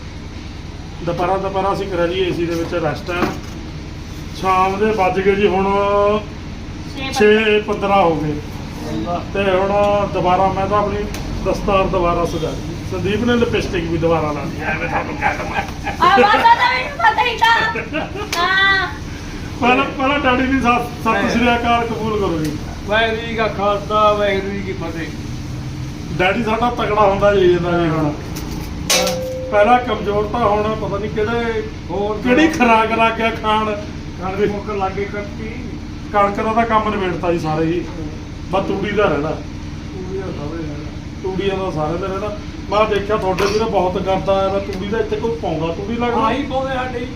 ਦੁਪਹਿਰਾ ਦੁਪਹਿਰਾ ਅਸੀਂ ਕਰਿਆ ਜੀ ਏਸੀ ਦੇ ਵਿੱਚ ਰੈਸਟ ਹੈ ਸ਼ਾਮ ਦੇ ਵੱਜ ਗਏ ਜੀ ਹੁਣ 6:15 ਹੋ ਗਏ। ਤੇ ਹੁਣ ਦੁਬਾਰਾ ਮੈਂ ਤਾਂ ਆਪਣੀ ਦਸਤਾਰ ਦੁਬਾਰਾ ਸਜਾ ਲਈ ਸੰਦੀਪ ਨੇ ਲਿਪਸਟਿਕ ਵੀ ਦੁਬਾਰਾ ਲਾ ਲਈ ਐਵੇਂ ਤੁਹਾਨੂੰ ਕਹਿ ਦਵਾਂ। ਆ ਪਤਾ ਤਾਂ ਮੈਨੂੰ ਪਤਾ ਹੀ ਤਾਂ। ਹਾਂ। ਪਹਿਲਾਂ ਪਹਿਲਾਂ ਡੈਡੀ ਦੀ ਸਤਿ ਸਤਿ ਸ੍ਰੀ ਅਕਾਲ ਕਬੂਲ ਕਰੋ ਜੀ। ਵਾਹਿਗੁਰੂ ਜੀ ਕਾ ਖਾਲਸਾ ਵਾਹਿਗੁਰੂ ਜੀ ਕੀ ਫਤਿਹ। ਡੈਡੀ ਸਾਡਾ ਤਕੜਾ ਹੁੰਦਾ ਜੀ ਇਹਦਾ ਜੀ ਹੁਣ। ਪਹਿਲਾਂ ਕਮਜ਼ੋਰ ਤਾਂ ਹੁਣ ਪਤਾ ਨਹੀਂ ਕਿਹੜੇ ਹੋਰ ਕਿਹੜੀ? ਖਰਾਕ ਲੱਗ ਗਿਆ ਖਾਣ? ਕਣਕ ਮੁੱਕ ਲਾਗੇ ਕੱਟੀ। ਕਣਕ ਦਾ ਤਾਂ ਕੰਮ ਨਿਬੇੜਤਾ ਜੀ ਸਾਰੇ ਹੀ। ਬਸ ਤੂੜੀ ਦਾ ਰਹਿੰਦਾ ਪੂਰੀ ਦਾ ਸਭੇ ਹੈਗਾ ਤੂੜੀ ਤੂੜੀਆਂ ਦਾ ਸਾਰੇ ਦੇ ਰਹਿਣਾ। ਮੈਂ ਦੇਖਿਆ ਤੁਹਾਡੇ ਵੀ ਤਾਂ ਬਹੁਤ ਕਰਦਾ ਹੈ ਮੈਂ ਤੂੜੀ ਦਾ ਇੱਥੇ ਕੋਈ ਪਾਉਂਦਾ ਤੂੜੀ ਲੱਗਦਾ? ਆਹੀ ਪਾਉਂਦੇ ਸਾਡੇ ਹੀ।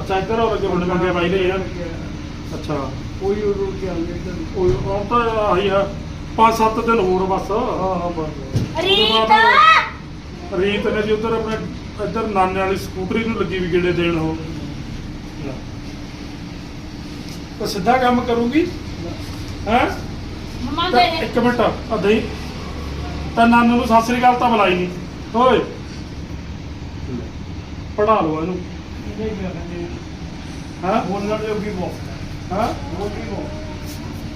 ਅੱਛਾ ਇੱਧਰ ਹੋ ਲੱਗੇ ਬੰਦੇ ਮੰਗੇ ਬਾਈ ਨੇ ਯਾਰ ਅੱਛਾ। ਕੋਈ ਉਹ ਰੋਕ ਕੇ ਆਉਂਦੇ ਇੱਧਰ। ਉਹ ਹੁਣ ਤਾਂ ਆਹੀ ਆ ਪੰਜ ਸੱਤ ਦਿਨ ਹੋਰ ਬਸ। ਹਾਂ ਹਾਂ ਬਸ। ਰੀਤ! ਰੀਤ ਨੇ ਜੀ ਉਧਰ ਆਪਣੇ ਇੱਧਰ ਨਾਨੇ ਵਾਲੀ ਸਕੂਟਰੀ ਨੂੰ ਲੱਗੀ ਵੀ ਗੇੜੇ ਦੇਣ ਉਹ। ਉਹ ਸਿੱਧਾ ਕੰਮ ਕਰੂਗੀ? ਹੈ? ਮਮਾ ਦੇ ਇੱਕ ਮਿੰਟ ਅਦਈ ਤਾਂ ਨਾਨੂ ਨੂੰ ਸਤਿ ਸ੍ਰੀ ਅਕਾਲ ਤਾਂ ਬੁਲਾਈ ਨਹੀਂ ਓਏ ਪੜਾ ਲਓ ਇਹਨੂੰ ਇਹਨੇ ਕੀ ਕਹਿੰਦੇ ਹਾਂ ਬੋਲਣ ਜੋਗੀ ਬਹੁਤ ਹਾਂ ਬੋਲਦੀ ਬਹੁਤ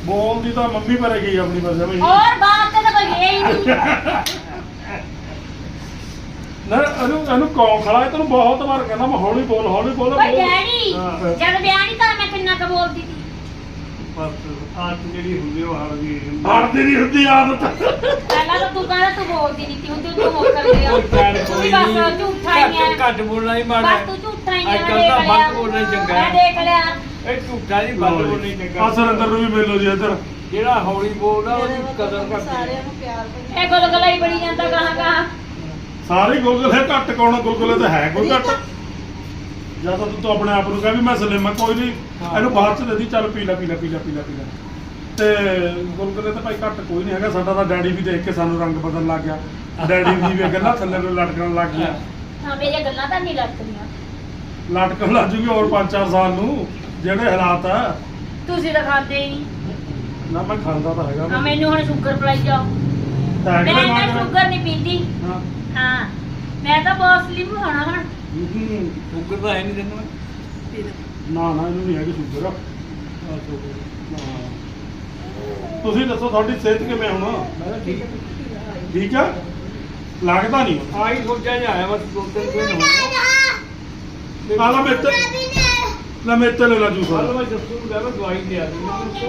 ਬੋਲਦੀ ਤਾਂ ਮੰਮੀ ਪਰ ਗਈ ਆਪਣੀ ਭਾਸ਼ਾ ਵਿੱਚ और बात तो कोई है ही नहीं ਨਾ ਇਹਨੂੰ ਇਹਨੂੰ ਕੌਣ ਖੜਾ ਹੈ ਤੈਨੂੰ ਬਹੁਤ ਵਾਰ ਕਹਿੰਦਾ ਮੈਂ ਹੌਲੀ ਬੋਲ ਹੌਲੀ ਬੋਲ कोई ਬੋਲ। डैडी ਹਾਂ। जब ब्याह नहीं था मैं किन्ना का बोलती थी ਬਸ ਆਹ ਜਿਹੜੀ ਹੁੰਦੀ ਉਹ ਹਾਲ ਦੀ ਹੜਦੀ ਨਹੀਂ ਹੁੰਦੀ ਆਦਤ ਤੂੰ ਜਿਹੜਾ ਹੌਲੀ ਬੋਲਦਾ ਉਹਦੀ ਕਦਰ ਕਰਦੀ ਸਾਰਿਆਂ ਨੂੰ ਪਿਆਰ ਇਹ ਗੁਲ ਗਲਾਈ ਬੜੀ ਜਾਂਦਾ ਕਹਾਂ ਕਹਾਂ ਸਾਰੇ ਗੁਲਗੁਲੇ ਘੱਟ ਕੌਣ ਆ? ਗੁਲਗੁਲੇ ਤਾਂ ਹੈ ਕੋਈ ਘੱਟ। ਜਾਂ ਤੂੰ ਆਪਣੇ ਆਪ ਨੂੰ ਕਹਿ ਵੀ ਮੈਂ ਸਲਿਮ ਆ ਚ ਦੇ ਚੱਲ ਪੀ ਲੈ ਪੀ ਲੈ ਪੀ ਤੇ ਗੁਲਗੁਲੇ ਤਾਂ ਭਾਈ ਘੱਟ ਕੋਈ ਨਹੀਂ ਹੈਗਾ ਸਾਡਾ ਤਾਂ ਡੈਡੀ ਵੀ ਦੇਖ ਕੇ ਸਾਨੂੰ ਰੰਗ ਬਦਲਣ ਲੱਗ ਗਿਆ। ਡੈਡੀ ਦੀ ਵੀ ਗੱਲਾਂ ਥੱਲੇ ਨੂੰ ਲਟਕਣ ਲੱਗ ਗਿਆ। ਹਾਂ ਮੇਰੀਆਂ ਗੱਲਾਂ ਤਾਂ ਨਹੀਂ ਲੱਗਦੀਆਂ ਲਟਕਣ ਲੱਗ ਹੋਰ 5-4 ਸਾਲ ਨੂੰ ਜਿਹੜੇ ਹਾਲਾਤ ਆ। ਤੁਸੀਂ ਤਾਂ ਖਾਂਦੇ ਹੀ ਨਹੀਂ। ਨਾ ਮੈਂ ਖਾਂਦਾ ਤਾਂ ਹੈਗਾ। ਹਾਂ ਮੈਨੂੰ ਹੁਣ ਸ਼ੂਗਰ ਪਲਾਈ ਜਾਓ। ਮੈਂ ਤਾਂ ਸ਼ੂਗਰ ਨਹੀਂ ਪੀਂਦੀ। ਹਾਂ। ਹਾਂ ਮੈਂ ਤਾਂ ਬਹੁਤ ਸਲਿਮ ਹੋਣਾ ਹੁਣ ਸ਼ੂਗਰ ਤਾਂ ਹੈ ਨਹੀਂ ਤੈਨੂੰ। ਨਾ ਨਾ ਇਹਨੂੰ ਨਹੀਂ ਹੈਗੀ ਸ਼ੂਗਰ। ਹਾਂ। ਤੁਸੀਂ ਦੱਸੋ ਤੁਹਾਡੀ ਸਿਹਤ ਕਿਵੇਂ ਹੁਣ? ਠੀਕ ਹੈ ਠੀਕ ਆ? ਲੱਗਦਾ ਨਹੀਂ। ਆਹੀ ਸੋਚਿਆ ਜਾ ਆਇਆ ਬਸ ਦੋ ਤਿੰਨ ਦਿਨ ਹੋਏ ਆ ਲੈ ਮੇਤੇ ਲੈ ਮੇਤੇ ਲੈ ਲਾ ਜੂਸ। ਕੱਲ ਮੈਂ ਜੱਸੂ ਨੂੰ ਕਹਿੰਦਾ ਦਵਾਈ ਦੇ ਆ। ਦੇ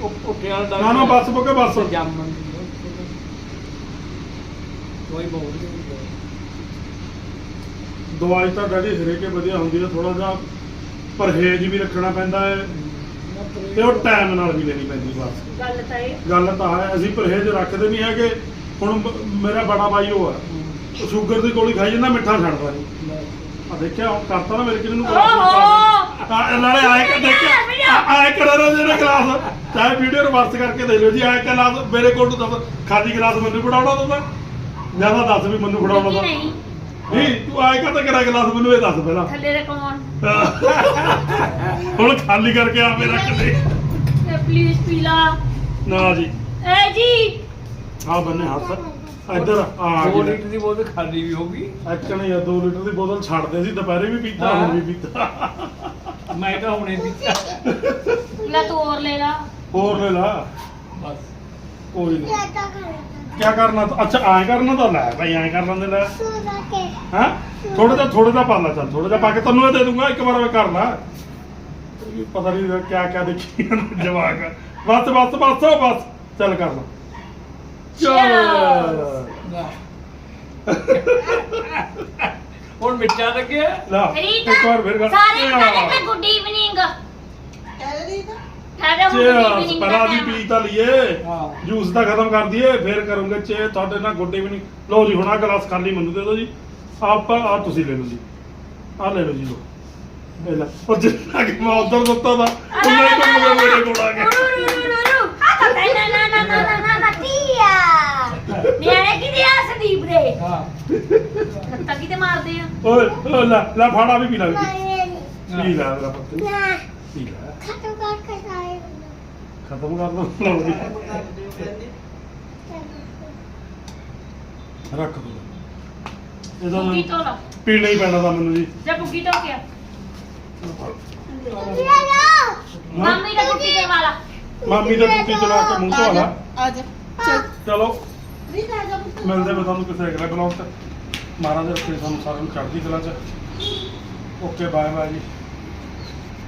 ਉਹ ਉਹ ਕਿਹਾ ਦਾ ਨਾ ਨਾ ਬਸ ਬੋਕੇ ਬਸ। ਜਾਮਨ ਦਵਾਈ ਬਹੁਤ ਦਵਾਈ ਤਾਂ ਡੈਡੀ ਹਰੇਕੇ ਵਧੀਆ ਹੁੰਦੀ ਹੈ ਥੋੜਾ ਜਿਹਾ ਪਰਹੇਜ਼ ਵੀ ਰੱਖਣਾ ਪੈਂਦਾ ਹੈ। ਤੇ ਉਹ ਟਾਈਮ ਨਾਲ ਵੀ ਲੈਣੀ ਪੈਂਦੀ ਬਸ। ਗੱਲ ਤਾਂ ਇਹ। ਗੱਲ ਤਾਂ ਹੈ ਅਸੀਂ ਪਰਹੇਜ਼ ਰੱਖਦੇ ਨਹੀਂ ਹੈਗੇ। ਹੁਣ ਮ- ਮੇਰਾ ਬੜਾ ਬਾਈ ਉਹ ਆ। ਉਹ ਸ਼ੂਗਰ ਦੀ ਗੋਲੀ ਖਾਈ ਜਾਂਦਾ ਮਿੱਠਾ ਛੱਡਦਾ ਨਹੀਂ ਆ ਦੇਖਿਆ ਉਹ ਕਰਤਾ ਨਾ ਮੇਰੇ ਕਿਨੇ ਨੂੰ ਓਹੋ! ਆ ਨਾਲੇ ਆਏ ਕਿ ਦੇਖਿਆ। ਆ- ਆਏ ਕਰ ਰਹੇ ਜਿਹੜਾ ਗਲਾਸ? ਚਾਹੇ ਵੀਡੀਓ ਰਿਵਰਸ ਕਰਕੇ ਦੇਖ ਲਿਓ ਜੀ ਆਏ ਗਲਾਸ? ਮੇਰੇ ਕੋਲ ਤੋਂ ਦੱਸ ਖਾਲੀ ਗਲਾਸ ਮੈਨੂੰ ਫੜਾਉਣਾ ਹੁੰਦਾ ਜ਼ਿਆਦਾ ਦੱਸ ਵੀ ਮੈਨੂੰ ਫੜਾਉਣਾ ਨਹੀਂ ਨਹੀਂ। ਨਹੀਂ ਤੂੰ ਆਏ ਕਾ ਕਰਾ ਗਲਾਸ ਮੈਨੂੰ ਇਹ ਦੱਸ ਪਹਿਲਾਂ। ਥੱਲੇ ਦੇ ਕੌਣ? ਹੁਣ ਖਾਲੀ ਕਰਕੇ ਆਪੇ ਰੱਖ ਦੇ। ਤੇ ਪਲੀਜ਼ ਪੀ ਲਾ ਨਾ ਜੀ। ਏ ਜੀ। ਆ ਬੰਨੇ ਹੱਥ। ਇੱਧਰ ਆ ਦੋ ਗਏ ਲੀਟਰ ਦੀ ਬੋਤਲ ਖਾਲੀ ਵੀ ਹੋਗੀ ਐਕਣ ਜਾਂ 2 ਲੀਟਰ ਦੀ ਬੋਤਲ ਛੱਡਦੇ ਸੀ ਦੁਪਹਿਰੇ ਵੀ ਪੀਤਾ ਹੁਣ ਵੀ ਪੀਤਾ। ਮੈਂ ਤਾਂ ਹੁਣੇ ਪੀਤਾ। ਲੈ ਤੂੰ ਹੋਰ ਲੈ ਲਾ। ਹੋਰ ਲੈ ਲਾ। ਬਸ। ਕੋਈ ਨਹੀਂ ਕੀ ਕਰਨਾ? ਤਾਂ- ਅੱਛਾ ਐਂ ਕਰਨਾ ਤਾਂ ਲੈ ਭਾਈ ਐਂ ਕਰ ਲੈਂਦੇ ਲੈ। ਹਾਂ? ਥੋੜਾ ਜਿਹਾ ਥੋੜਾ ਜਿਹਾ ਪਾ ਲਾ ਚੱਲ ਥੋੜਾ ਜਿਹਾ ਪਾ ਕੇ ਤੈਨੂੰ ਇਹ ਦੇ ਦੂੰਗਾ ਇੱਕ ਵਾਰ ਮੈਂ ਕਰ ਲਾ। ਇਹ ਪਤਾ ਨਹੀਂ ਕਿਆ ਕਿਆ ਦੇਖੀ ਜਾਂਦਾ ਜਵਾਕ। ਬਸ ਬਸ ਬਸ ਬਸ। ਚੱਲ ਕਰ ਲਾ। ਚੱਲ। ਹੁਣ ਮਿੱਠਾ ਲੱਗਿਆ? ਲਾ ਇੱਕ ਵਾਰ ਫਿਰ ਕਰ। ਸਾਰੇ ਕਹਿੰਦੇ ਮੈਂ ਗੁੱਡ ਈਵਨਿੰਗ ਕਹਿੰਦੇ ਹੁਣ ਈਵਨਿੰਗ ਪਹਿਲਾਂ ਵੀ ਪੀ ਤਾਂ ਲਈਏ ਹਾਂ। ਜੂਸ ਦਾ ਖਤਮ ਕਰ ਦਈਏ ਫਿਰ ਕਰੂੰਗੇ ਚੇ ਤੁਹਾਡੇ ਨਾਲ ਗੁੱਡ ਇਵਨਿੰਗ ਲਓ ਜੀ ਹੁਣ ਆ ਗਲਾਸ ਖਾਲੀ ਮੈਨੂੰ ਦੇ ਦਿਓ ਜੀ। ਆਪਾਂ ਆ ਤੁਸੀਂ ਲੈ ਲਓ ਜੀ। ਆ ਲੈ ਲਓ ਜੀ ਲਓ। ਇਹ ਲੈ। ਉਹ ਜਿੰਨਾ ਕਿ ਮੈਂ ਉਧਰ ਦਿੱਤਾ ਦਾ ਉਹਨੇ ਕੰਮ ਮੇਰੇ ਕੋਲ ਆ ਗਿਆ। ਨਾ ਨਾ ਨਾ ਨਾ ਨਾ ਨਾ ਨਾ ਤੀਆ ਨਿਆਣੇ ਕਿਤੇ ਆ ਸੰਦੀਪ ਦੇ? ਹਾਂ। ਓਏ ਓਏ ਲੈ ਲੈ ਫਾੜਾ ਵੀ ਪੀ ਲੈ। ਜੀ ਪੀ ਲੈ ਮੇਰਾ ਪੁੱਤ। ਪੀ ਲੈ। ਖਤਮ ਕਰ ਦੋ ਲਓ। ਜੀ ਰੱਖ ਦੋ। ਇਹਦਾ ਬੁੱਗੀ ਤੋਂ ਲਾ ਪੀਣਾ ਹੀ ਪੈਣਾ ਤਾਂ ਮੈਨੂੰ ਜੀ। ਜੇ ਬੁੱਗੀ ਤੋਂ ਕਿਆ ਹਾਂ? ਮੰਮੀ ਦਾ ਬੁੱਗੀ ਦੇ ਵਾਲਾ। ਮਾਮੀ ਦਾ ਕੁੱਤੀ ਚਲਾ ਕੇ ਮੂੰਹ ਧੋ ਲਾ। ਆਜਾ ਚੱਲ। ਚਲੋ ਮਿਲਦੇ ਮੈਂ ਤੁਹਾਨੂੰ ਕਿਸੇ ਅਗਲੇ ਬਲੌਗ ਤੇ। ਮਹਾਰਾਜ ਰੱਖੇ ਸਾਨੂੰ ਸਾਰਿਆਂ ਨੂੰ ਚੜ੍ਹਦੀ ਕਲਾ ਚ। ਓਕੇ ਬਾਏ ਬਾਏ ਜੀ।